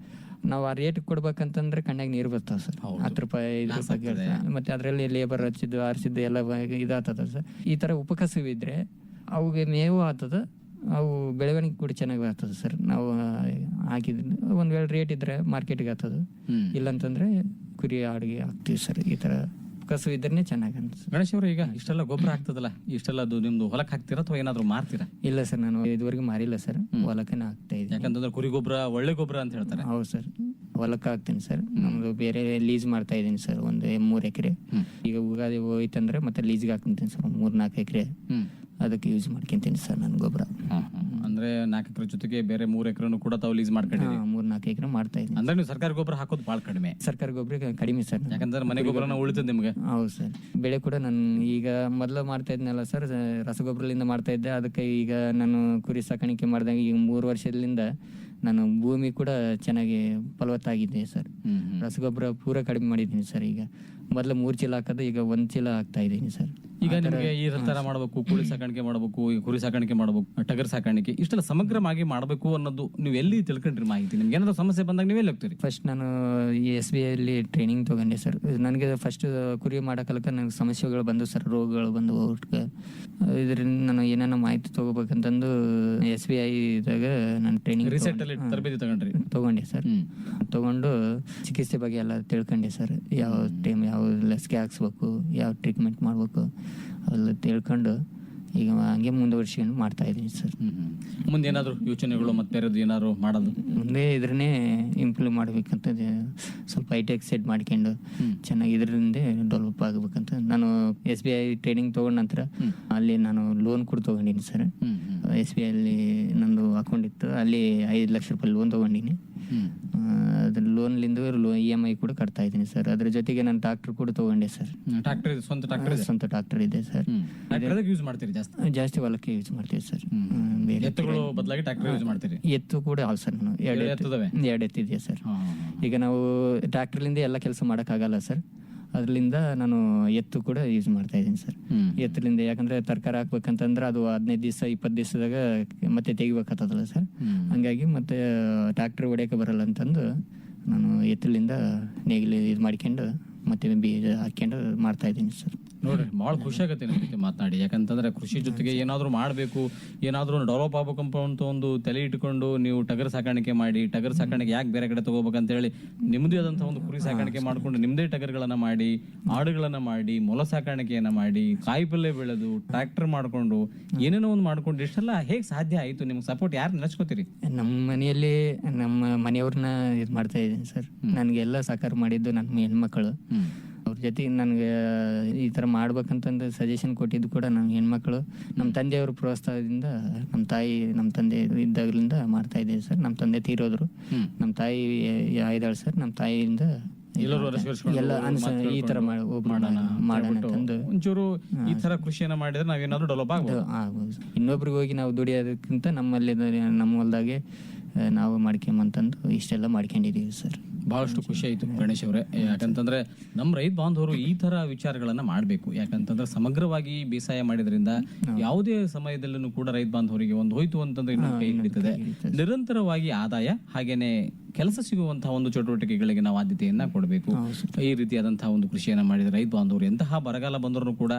ನಾವು ಆ ರೇಟ್ ಕೊಡ್ಬೇಕಂತಂದ್ರೆ ಕಣ್ಣಾಗ ನೀರು ಬರ್ತಾವ ಸರ್ ಹತ್ತು ರೂಪಾಯಿ ಐದು ರೂಪಾಯಿ ಕೇಳ್ತಾರೆ. ಮತ್ತೆ ಅದರಲ್ಲಿ ಲೇಬರ್ ಹಚ್ಚಿದ್ದು ಆರಿಸಿದ್ದು ಎಲ್ಲ ಇದಾಗ್ತದ ಸರ್ ಈ ತರ ಉಪಕಸವಿದ್ರೆ ಅವುಗೆ ಮೇವು ಆಗ್ತದ ಅವು ಬೆಳವಣಿಗೆ ಕೂಡ ಚೆನ್ನಾಗಿ ಆಗ್ತದೆ ಸರ್. ನಾವು ಹಾಕಿದ್ರೆ ಒಂದು ವೇಳೆ ರೇಟ್ ಇದ್ರೆ ಮಾರ್ಕೆಟ್ಗೆ ಆಗ್ತದ ಇಲ್ಲಂತಂದ್ರೆ ಕುರಿ ಆಡಿಗೆ ಹಾಕ್ತೀವಿ ಸರ್ ಈ ತರ. ಕಸು ಇದ್ರೆ ಚೆನ್ನಾಗಿ ಅನ್ಸುತ್ತೆ ಗಣೇಶ್ ಅವರು ಈಗ ಇಷ್ಟೆಲ್ಲ ಗೊಬ್ಬರ ಆಗ್ತದಲ್ಲ ಇಷ್ಟೆಲ್ಲ ಅದು ನಿಮ್ದು ಹೊಲಕ್ಕೆ ಹಾಕ್ತೀರಾ ಅಥವಾ ಏನಾದ್ರು ಮಾರ್ತೀರಾ? ಇಲ್ಲ ಸರ್ ನಾನು ಇದುವರೆಗೂ ಮಾರಿಲ್ಲ ಸರ್. ಹೊಲಕ್ಕೆ ಹಾಕ್ತಾ ಇದ್ದೀನಿ. ಯಾಕಂತಂದ್ರೆ ಕುರಿ ಗೊಬ್ಬರ ಒಳ್ಳೆ ಗೊಬ್ಬರ ಅಂತ ಹೇಳ್ತಾರೆ. ಹೌದು ಸರ್. ಹೊಲಕ್ಕೆ ಹಾಕ್ತೀನಿ ಸರ್. ನಮ್ದು ಬೇರೆ ಲೀಸ್ ಮಾಡ್ತಾ ಇದ್ದೀನಿ ಸರ್ ಒಂದು ಮೂರು ಎಕರೆ. ಈಗ ಉಗಾದಿ ಹೋಯ್ತಂದ್ರೆ ಮತ್ತೆ ಲೀಸ್ಗೆ ಹಾಕ್ತೀನಿ ಸರ್ ಮೂರ್ ನಾಲ್ಕು ಎಕರೆ. ಅದಕ್ಕೆ ಯೂಸ್ ಮಾಡ್ಕೊಂತೀನಿ ಸರ್ ನನ್ನ ಗೊಬ್ಬರ ಅಂದ್ರೆ ನಾಲ್ಕು ಎಕರೆ ಜೊತೆಗೆ ಬೇರೆ ಮೂರ್ ಎಕರೆನು ಕೂಡ ತಾವು ಲೀಸ್ ಮಾಡ್ಕೊಂಡಿದ್ದೀವಿ ಮೂರ್ ನಾಲ್ಕು ಎಕರೆ ಮಾಡ್ತಾ ಇದ್ದೀನಿ. ಅಂದ್ರೆ ನೀವು ಸರ್ಕಾರಿ ಗೊಬ್ಬರ ಹಾಕೋದು ಭಾಳ ಕಡಿಮೆ. ಸರ್ಕಾರ ಗೊಬ್ಬರ ಕಡಿಮೆ ಸರ್ ಯಾಕಂದ್ರೆ ಮನೆ ಗೊಬ್ಬರನ ಉಳಿತದೆ ನಿಮ್ಗೆ. ಹೌದು ಸರ್. ಬೆಳೆ ಕೂಡ ನಾನು ಈಗ ಮೊದಲು ಮಾಡ್ತಾ ಇದ್ನಲ್ಲ ಸರ್ ರಸಗೊಬ್ಬರದಿಂದ ಮಾಡ್ತಾ ಇದ್ದೆ. ಅದಕ್ಕೆ ಈಗ ನಾನು ಕುರಿ ಸಾಕಾಣಿಕೆ ಮಾಡಿದಾಗ ಈಗ ಮೂರು ವರ್ಷದಿಂದ ನಾನು ಭೂಮಿ ಕೂಡ ಚೆನ್ನಾಗಿ ಫಲವತ್ತಾಗಿದೆ ಸರ್. ರಸಗೊಬ್ಬರ ಪೂರ ಕಡಿಮೆ ಮಾಡಿದ್ದೀನಿ ಸರ್ ಈಗ. ಮೊದಲು ಮೂರು ಚೀಲ ಹಾಕೋದು ಈಗ ಒಂದು ಚೀಲ ಹಾಕ್ತಾ ಇದ್ದೀನಿ ಸರ್. ಈಗ ನಿಮಗೆ ಈ ಥರ ಮಾಡಬೇಕು ಕೋಳಿ ಸಾಕಾಣಿಕೆ ಮಾಡಬೇಕು ಈ ಕುರಿ ಸಾಕಾಣಿಕೆ ಮಾಡಬೇಕು ಟಗರ್ ಸಾಕಾಣಿಕೆ ಇಷ್ಟೆಲ್ಲ ಸಮಗ್ರವಾಗಿ ಮಾಡಬೇಕು ಅನ್ನೋದು ನೀವು ಎಲ್ಲಿ ತಿಳ್ಕೊಂಡ್ರಿ ಮಾಹಿತಿ? ನಿಮ್ಗೆ ಏನಾದ್ರು ಸಮಸ್ಯೆ ಬಂದಾಗ ನೀವು ಎಲ್ಲಿ ಹೋಗ್ತೀರಿ? ಫಸ್ಟ್ ನಾನು ಈ ಎಸ್ ಬಿ ಐಲಿ ಟ್ರೈನಿಂಗ್ ತಗೊಂಡೆ ಸರ್ ನನಗೆ ಫಸ್ಟ್ ಕುರಿ ಮಾಡಕಲ್ಕ ನನಗೆ ಸಮಸ್ಯೆಗಳು ಬಂದು ಸರ್ ರೋಗಗಳು ಬಂದು ಒಟ್ಟಿಗೆ ಇದರಿಂದ ನಾನು ಏನೇನು ಮಾಹಿತಿ ತಗೋಬೇಕಂತಂದು ಎಸ್ ಬಿ ಐ ಇದಾಗ ನಾನು ಟ್ರೈನಿಂಗ್ ರಿಸೆಟ್ ಅಲ್ಲಿ ತರಬೇತಿ ತಗೊಂಡ್ರಿ. ತಗೊಂಡೆ ಸರ್. ತಗೊಂಡು ಚಿಕಿತ್ಸೆ ಬಗ್ಗೆ ಎಲ್ಲ ತಿಳ್ಕೊಂಡೆ ಸರ್ ಯಾವ ಟೈಮ್ ಯಾವ ಲಸಿಕೆ ಹಾಕ್ಸ್ಬೇಕು ಯಾವ ಟ್ರೀಟ್ಮೆಂಟ್ ಮಾಡಬೇಕು ಅವೆಲ್ಲ ತಿಳ್ಕೊಂಡು ಈಗ ಹಂಗೆ ಮುಂದುವರ್ಸ್ಕೊಂಡು ಮಾಡ್ತಾ ಇದ್ದೀನಿ ಸರ್. ಮುಂದೆ ಏನಾದರೂ ಯೋಚನೆಗಳು ಮತ್ತೆ ಬೇರೆದು ಏನಾದ್ರು ಮಾಡೋದು? ಮುಂದೆ ಇದ್ರನ್ನೇ ಇಂಪ್ರೂವ್ ಮಾಡಬೇಕಂತ. ಸ್ವಲ್ಪ ಟೆಕ್ ಸೆಟ್ ಮಾಡ್ಕೊಂಡು ಚೆನ್ನಾಗಿ ಇದರಿಂದ ಡೆವಲಪ್ ಆಗಬೇಕಂತ ನಾನು ಎಸ್ ಬಿ ಐ ಟ್ರೈನಿಂಗ್ ತೊಗೊಂಡ ನಂತರ ಅಲ್ಲಿ ನಾನು ಲೋನ್ ಕೂಡ ತೊಗೊಂಡಿನಿ ಸರ್. ಎಸ್ ಬಿ ಐಲಿ ನಂದು ಅಕೌಂಟ್ ಇತ್ತು. ಅಲ್ಲಿ ಐದು ಲಕ್ಷ ರೂಪಾಯಿ ಲೋನ್ ತೊಗೊಂಡಿನಿ. ಅದ್ರ ಲೋನ್ಲಿಂದ ಇ ಎಂ ಐ ಕೂಡ ಕಟ್ತಾ ಇದ್ದೀನಿ ಸರ್. ಅದ್ರ ಜೊತೆಗೆ ನಾನು ಟ್ರಾಕ್ಟರ್ ಕೂಡ ತಗೊಂಡೆ ಸರ್. ಟ್ರಾಕ್ಟರ್ ಇದೆ ಸ್ವಂತ ಟ್ರಾಕ್ಟರ್ ಇದೆ? ಸ್ವಂತ ಟ್ರಾಕ್ಟರ್ ಇದೆ ಸರ್. ಯೂಸ್ ಮಾಡ್ತೀರಿ ಜಾಸ್ತಿ? ಜಾಸ್ತಿ ಹೊಲಕ್ಕೆ ಯೂಸ್ ಮಾಡ್ತೀವಿ ಸರ್. ಬೇರೆ ಎತ್ತುಗಳು ಬದಲಾಗಿ ಟ್ರಾಕ್ಟರ್ ಯೂಸ್ ಮಾಡ್ತೀರಿ? ಎತ್ತು ಕೂಡ ಹೌದು ಸರ್ ನಾನು. ಎರಡು ಎತ್ತು ಎತ್ತಿದಾವೆ? ಎರಡು ಎತ್ತಿದೆಯಾ ಸರ್. ಈಗ ನಾವು ಟ್ರಾಕ್ಟರ್ಲಿಂದ ಎಲ್ಲ ಕೆಲಸ ಮಾಡೋಕ್ಕಾಗಲ್ಲ ಸರ್. ಅದರಿಂದ ನಾನು ಎತ್ತು ಕೂಡ ಯೂಸ್ ಮಾಡ್ತಾ ಇದ್ದೀನಿ ಸರ್. ಎತ್ತಲಿಂದ ಯಾಕಂದ್ರೆ ತರಕಾರಿ ಹಾಕ್ಬೇಕಂತಂದ್ರೆ ಅದು ಹದಿನೈದು ದಿವಸ ಇಪ್ಪತ್ತು ದಿವಸದಾಗ ಮತ್ತೆ ತೆಗಿಬೇಕಾಗ್ತದಲ್ಲ ಸರ್. ಹಂಗಾಗಿ ಮತ್ತೆ ಟ್ರ್ಯಾಕ್ಟರ್ ಹೊಡೆಯಕ್ಕೆ ಬರಲ್ಲ ಅಂತಂದು ನಾನು ಎತ್ತಲಿಂದ ನೇಗಿಲು ಇದು ಮಾಡ್ಕೊಂಡು ಮತ್ತೆ ಬೀಜ ಹಾಕ್ಕೊಂಡು ಮಾಡ್ತಾ ಇದ್ದೀನಿ ಸರ್ ನೋಡ್ರಿ ಭಾಳ ಖುಷಿ ಆಗತ್ತೆ ನಿಮ್ಮ ಜೊತೆ ಮಾತನಾಡಿ. ಯಾಕಂತಂದ್ರೆ ಕೃಷಿ ಜೊತೆಗೆ ಏನಾದರೂ ಮಾಡಬೇಕು ಏನಾದರೂ ಡೆವಲಪ್ ಆಗ್ಬೇಕಂತ ಅಂತ ಒಂದು ತಲೆ ಇಟ್ಕೊಂಡು ನೀವು ಟಗರ್ ಸಾಕಾಣಿಕೆ ಮಾಡಿ ಟಗರ್ ಸಾಕಾಣಿಕೆ ಯಾಕೆ ಬೇರೆ ಕಡೆ ತಗೋಬೇಕಂತ ಹೇಳಿ ನಿಮ್ಮದೇ ಆದಂತಹ ಒಂದು ಕುರಿ ಸಾಕಾಣಿಕೆ ಮಾಡ್ಕೊಂಡು ನಿಮ್ಮದೇ ಟಗರ್ಗಳನ್ನ ಮಾಡಿ ಆಡುಗಳನ್ನ ಮಾಡಿ ಮೊಲ ಸಾಕಾಣಿಕೆಯನ್ನ ಮಾಡಿ ಕಾಯಿಪಲ್ಲೆ ಪಲ್ಯ ಬೆಳೆದು ಟ್ರ್ಯಾಕ್ಟರ್ ಮಾಡ್ಕೊಂಡು ಏನೇನೋ ಒಂದು ಮಾಡ್ಕೊಂಡು ಇಷ್ಟೆಲ್ಲ ಹೇಗೆ ಸಾಧ್ಯ ಆಯಿತು? ನಿಮ್ಗೆ ಸಪೋರ್ಟ್ ಯಾರು ನೆನೆಸ್ಕೋತೀರಿ? ನಮ್ಮ ಮನೆಯಲ್ಲಿ ನಮ್ಮ ಮನೆಯವ್ರನ್ನ ಇದು ಮಾಡ್ತಾ ಇದ್ದೀನಿ ಸರ್. ನನಗೆಲ್ಲ ಸಹಕಾರ ಮಾಡಿದ್ದು ನನ್ನ ಹೆಣ್ಮಕ್ಳು. ಅವ್ರ ಜೊತೆಗೆ ನನಗೆ ಈ ಥರ ಮಾಡ್ಬೇಕಂತಂದು ಸಜೆಷನ್ ಕೊಟ್ಟಿದ್ದು ಕೂಡ ನನ್ನ ಹೆಣ್ಮಕ್ಳು. ನಮ್ಮ ತಂದೆಯವ್ರ ಪ್ರೋತ್ಸಾಹದಿಂದ ನಮ್ಮ ತಾಯಿ ನಮ್ಮ ತಂದೆ ಇದ್ದಾಗಲಿಂದ ಮಾಡ್ತಾ ಇದ್ದೀವಿ ಸರ್. ನಮ್ಮ ತಂದೆ ತೀರೋದ್ರು. ನಮ್ಮ ತಾಯಿ ಇದ್ದಾಳೆ ಸರ್? ನಮ್ಮ ತಾಯಿಯಿಂದ ಎಲ್ಲ ಅನ್ಸ ಈ ತರ ಮಾಡ ಮಾಡೋಣ ಅಂತಂದು ಒಂಚೂರು ಈ ತರ ಕೃಷಿಯನ್ನ ಮಾಡಿದ್ರೆ ನಾವೇನಾದ್ರೂ ಡೆವಲಪ್ ಆಗ್ಬೋದು. ಆಗ್ಬೋದು ಸರ್. ಇನ್ನೊಬ್ರಿಗೆ ಹೋಗಿ ನಾವು ದುಡಿಯೋದಕ್ಕಿಂತ ನಮ್ಮಲ್ಲಿ ನಮ್ಮ ಹೊಲದಾಗೆ ಆ, ನಾವು ಮಾಡ್ಕೊಂಬಂತಂದು ಇಷ್ಟೆಲ್ಲ ಮಾಡ್ಕೊಂಡಿದೀವಿ ಸರ್. ಬಹಳಷ್ಟು ಖುಷಿ ಆಯಿತು ಗಣೇಶ್ ಅವರೇ. ಯಾಕಂತಂದ್ರೆ ನಮ್ಮ ರೈತ ಬಾಂಧವರು ಈ ತರ ವಿಚಾರಗಳನ್ನ ಮಾಡಬೇಕು. ಯಾಕಂತಂದ್ರೆ ಸಮಗ್ರವಾಗಿ ಬೇಸಾಯ ಮಾಡಿದ್ರಿಂದ ಯಾವುದೇ ಸಮಯದಲ್ಲೂ ಕೂಡ ರೈತ ಬಾಂಧವರಿಗೆ ಒಂದು ಹೋಯ್ತು ಅಂತಂದ್ರೆ ಇನ್ನೊಂದು ಕೈ ಹಿಡಿತದೆ. ನಿರಂತರವಾಗಿ ಆದಾಯ ಹಾಗೇನೆ ಕೆಲಸ ಸಿಗುವಂತಹ ಒಂದು ಚಟುವಟಿಕೆಗಳಿಗೆ ನಾವು ಆದ್ಯತೆಯನ್ನ ಕೊಡಬೇಕು. ಈ ರೀತಿಯಾದಂತಹ ಒಂದು ಕೃಷಿಯನ್ನ ಮಾಡಿದ ರೈತ ಬಾಂಧವರು ಎಂತಹ ಬರಗಾಲ ಬಂದರೂ ಕೂಡ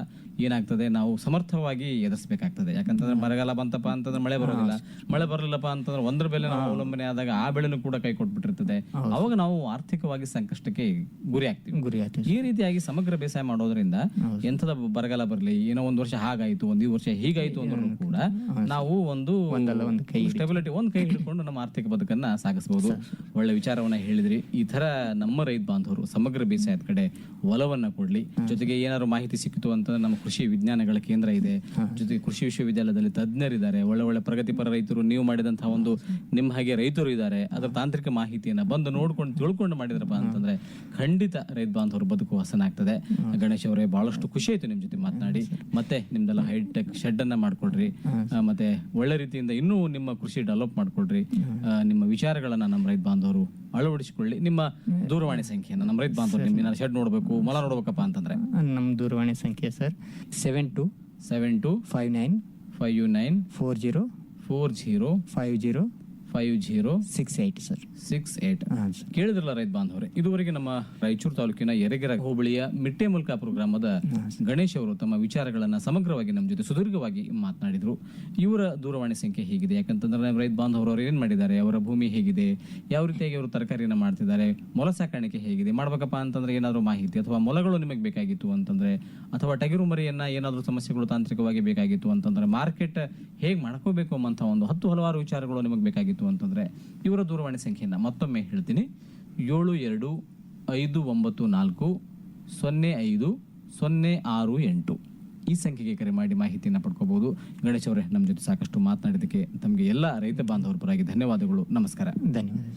ಏನಾಗ್ತದೆ ನಾವು ಸಮರ್ಥವಾಗಿ ಎದುರಿಸಬೇಕಾಗ್ತದೆ. ಯಾಕಂತಂದ್ರೆ ಬರಗಾಲ ಬಂತಪ್ಪ ಅಂತಂದ್ರೆ ಮಳೆ ಬರೋದಿಲ್ಲ. ಮಳೆ ಬರಲಿಲ್ಲಪ್ಪ ಅಂತಂದ್ರೆ ಒಂದ್ರ ಬೆಲೆ ನಾವು ಅವಲಂಬನೆ ಆದಾಗ ಆ ಬೆಳೆನೂ ಕೂಡ ಕೈ ಕೊಟ್ಬಿಟ್ಟಿರ್ತದೆ. ಅವಾಗ ನಾವು ಆರ್ಥಿಕವಾಗಿ ಸಂಕಷ್ಟಕ್ಕೆ ಗುರಿ ಆಗ್ತೀವಿ. ಗುರಿ ಈ ರೀತಿಯಾಗಿ ಸಮಗ್ರ ಬೇಸಾಯ ಮಾಡೋದ್ರಿಂದ ಎಂಥದ ಬರಗಾಲ ಬರಲಿ ಏನೋ ಒಂದ್ ವರ್ಷ ಹಾಗಾಯ್ತು ಒಂದ್ ಈ ವರ್ಷ ಹೀಗಾಯ್ತು ಅಂದ್ರೂ ಕೂಡ ನಾವು ಒಂದು ಸ್ಟೆಬಿಲಿಟಿ ಒಂದ್ ಕೈ ಹಿಡ್ಕೊಂಡು ನಮ್ಮ ಆರ್ಥಿಕ ಬದುಕನ್ನ ಸಾಗಿಸಬಹುದು ಒಳ್ಳೆ ವಿಚಾರವನ್ನ ಹೇಳಿದ್ರಿ. ಈ ತರ ನಮ್ಮ ರೈತ ಬಾಂಧವರು ಸಮಗ್ರ ಬೇಸಾಯದ ಕಡೆ ಒಲವನ್ನ ಕೊಡ್ಲಿ. ಜೊತೆಗೆ ಏನಾದ್ರು ಮಾಹಿತಿ ಸಿಕ್ಕಿತು ಅಂತಂದ್ರೆ ನಮ್ಮ ಕೃಷಿ ವಿಜ್ಞಾನಗಳ ಕೇಂದ್ರ ಇದೆ. ಜೊತೆಗೆ ಕೃಷಿ ವಿಶ್ವವಿದ್ಯಾಲಯದಲ್ಲಿ ತಜ್ಞರಿದ್ದಾರೆ. ಒಳ್ಳೆ ಒಳ್ಳೆ ಪ್ರಗತಿಪರ ರೈತರು ನೀವು ಮಾಡಿದಂತಹ ಒಂದು ನಿಮ್ಮ ಹಾಗೆ ರೈತರು ಇದ್ದಾರೆ. ಅದರ ತಾಂತ್ರಿಕ ಮಾಹಿತಿಯನ್ನ ಬಂದು ನೋಡ್ಕೊಂಡು ತಿಳ್ಕೊಂಡು ಮಾಡಿದ್ರಪ್ಪ ಅಂತಂದ್ರೆ ಖಂಡಿತ ರೈತ ಬಾಂಧವರು ಬದುಕು ಹಸನಾಗ್ತದೆ. ಗಣೇಶ್ ಅವರೇ ಬಹಳಷ್ಟು ಖುಷಿ ಆಯ್ತು ನಿಮ್ ಜೊತೆ ಮಾತನಾಡಿ. ಮತ್ತೆ ನಿಮ್ದೆಲ್ಲ ಹೈಟೆಕ್ ಶೆಡ್ ಅನ್ನ ಮಾಡ್ಕೊಡ್ರಿ. ಆ, ಮತ್ತೆ ಒಳ್ಳೆ ರೀತಿಯಿಂದ ಇನ್ನೂ ನಿಮ್ಮ ಕೃಷಿ ಡೆವಲಪ್ ಮಾಡ್ಕೊಡ್ರಿ. ನಿಮ್ಮ ವಿಚಾರಗಳನ್ನ ನಮ್ಮ ರೈತ ಬಾಂಧವರು ಅಳವಡಿಸಿಕೊಳ್ಳಿ. ನಿಮ್ಮ ದೂರವಾಣಿ ಸಂಖ್ಯೆಯನ್ನು ನಮ್ಮ ರೈತ ಬಾಂಧವರು ನಿಮ್ಮ ಶೆಡ್ ನೋಡಬೇಕು ಮೊಲ ನೋಡ್ಬೇಕಪ್ಪ ಅಂತಂದ್ರೆ. ನಮ್ಮ ದೂರವಾಣಿ ಸಂಖ್ಯೆ sir. Seven two seven two five nine five nine four zero four zero five zero five zero six eight sir six eight ಹಾಂ ಸರ್ ಕೇಳಿದ್ರಲ್ಲ ರೈತ ಬಾಂಧವರೇ ಇದುವರೆಗೆ ನಮ್ಮ ರಾಯಚೂರು ತಾಲೂಕಿನ ಯರಗೆರೆ ಹೋಬಳಿಯ ಮಿಟ್ಟೆ ಮುಲ್ಕಾಪುರ ಗ್ರಾಮದ ಗಣೇಶ್ ಅವರು ತಮ್ಮ ವಿಚಾರಗಳನ್ನ ಸಮಗ್ರವಾಗಿ ನಮ್ಮ ಜೊತೆ ಸುದೀರ್ಘವಾಗಿ ಮಾತನಾಡಿದ್ರು. ಇವರ ದೂರವಾಣಿ ಸಂಖ್ಯೆ ಹೇಗಿದೆ? ಯಾಕಂತಂದ್ರೆ ನಮ್ಮ ರೈತ ಬಾಂಧವರು ಅವ್ರು ಏನ್ ಮಾಡಿದ್ದಾರೆ? ಅವರ ಭೂಮಿ ಹೇಗಿದೆ? ಯಾವ ರೀತಿಯಾಗಿ ಅವರು ತರಕಾರಿಯನ್ನ ಮಾಡ್ತಿದ್ದಾರೆ? ಮೊಲ ಸಾಕಾಣಿಕೆ ಹೇಗಿದೆ? ಮಾಡ್ಬೇಕಪ್ಪ ಅಂತಂದ್ರೆ ಏನಾದ್ರು ಮಾಹಿತಿ ಅಥವಾ ಮೊಲಗಳು ನಿಮಗೆ ಬೇಕಾಗಿತ್ತು ಅಂತಂದ್ರೆ ಅಥವಾ ಟಗಿರು ಮರಿಯನ್ನ ಏನಾದ್ರು ಸಮಸ್ಯೆಗಳು ತಾಂತ್ರಿಕವಾಗಿ ಬೇಕಾಗಿತ್ತು ಅಂತಂದ್ರೆ ಮಾರ್ಕೆಟ್ ಹೇಗ್ ಮಾಡ್ಕೋಬೇಕು ಅಂತ ಒಂದು ಹತ್ತು ಹಲವಾರು ವಿಚಾರಗಳು ನಿಮಗೆ ಬೇಕಾಗಿತ್ತು. ಅಂತಂದ್ರೆ ಇವರ ದೂರವಾಣಿ ಸಂಖ್ಯೆಯನ್ನ ಮತ್ತೊಮ್ಮೆ ಹೇಳ್ತೀನಿ. ಏಳು ಎರಡು ಐದು ಒಂಬತ್ತು ನಾಲ್ಕು ಸೊನ್ನೆ ಐದು ಸೊನ್ನೆ ಆರು ಎಂಟು. ಈ ಸಂಖ್ಯೆಗೆ ಕರೆ ಮಾಡಿ ಮಾಹಿತಿಯನ್ನು ಪಡ್ಕೋಬಹುದು. ಗಣೇಶ್ ಅವರೇ ನಮ್ಮ ಜೊತೆ ಸಾಕಷ್ಟು ಮಾತನಾಡಿದ್ದಕ್ಕೆ ತಮಗೆ ಎಲ್ಲ ರೈತ ಬಾಂಧವರ ಪರವಾಗಿ ಧನ್ಯವಾದಗಳು. ನಮಸ್ಕಾರ. ಧನ್ಯವಾದ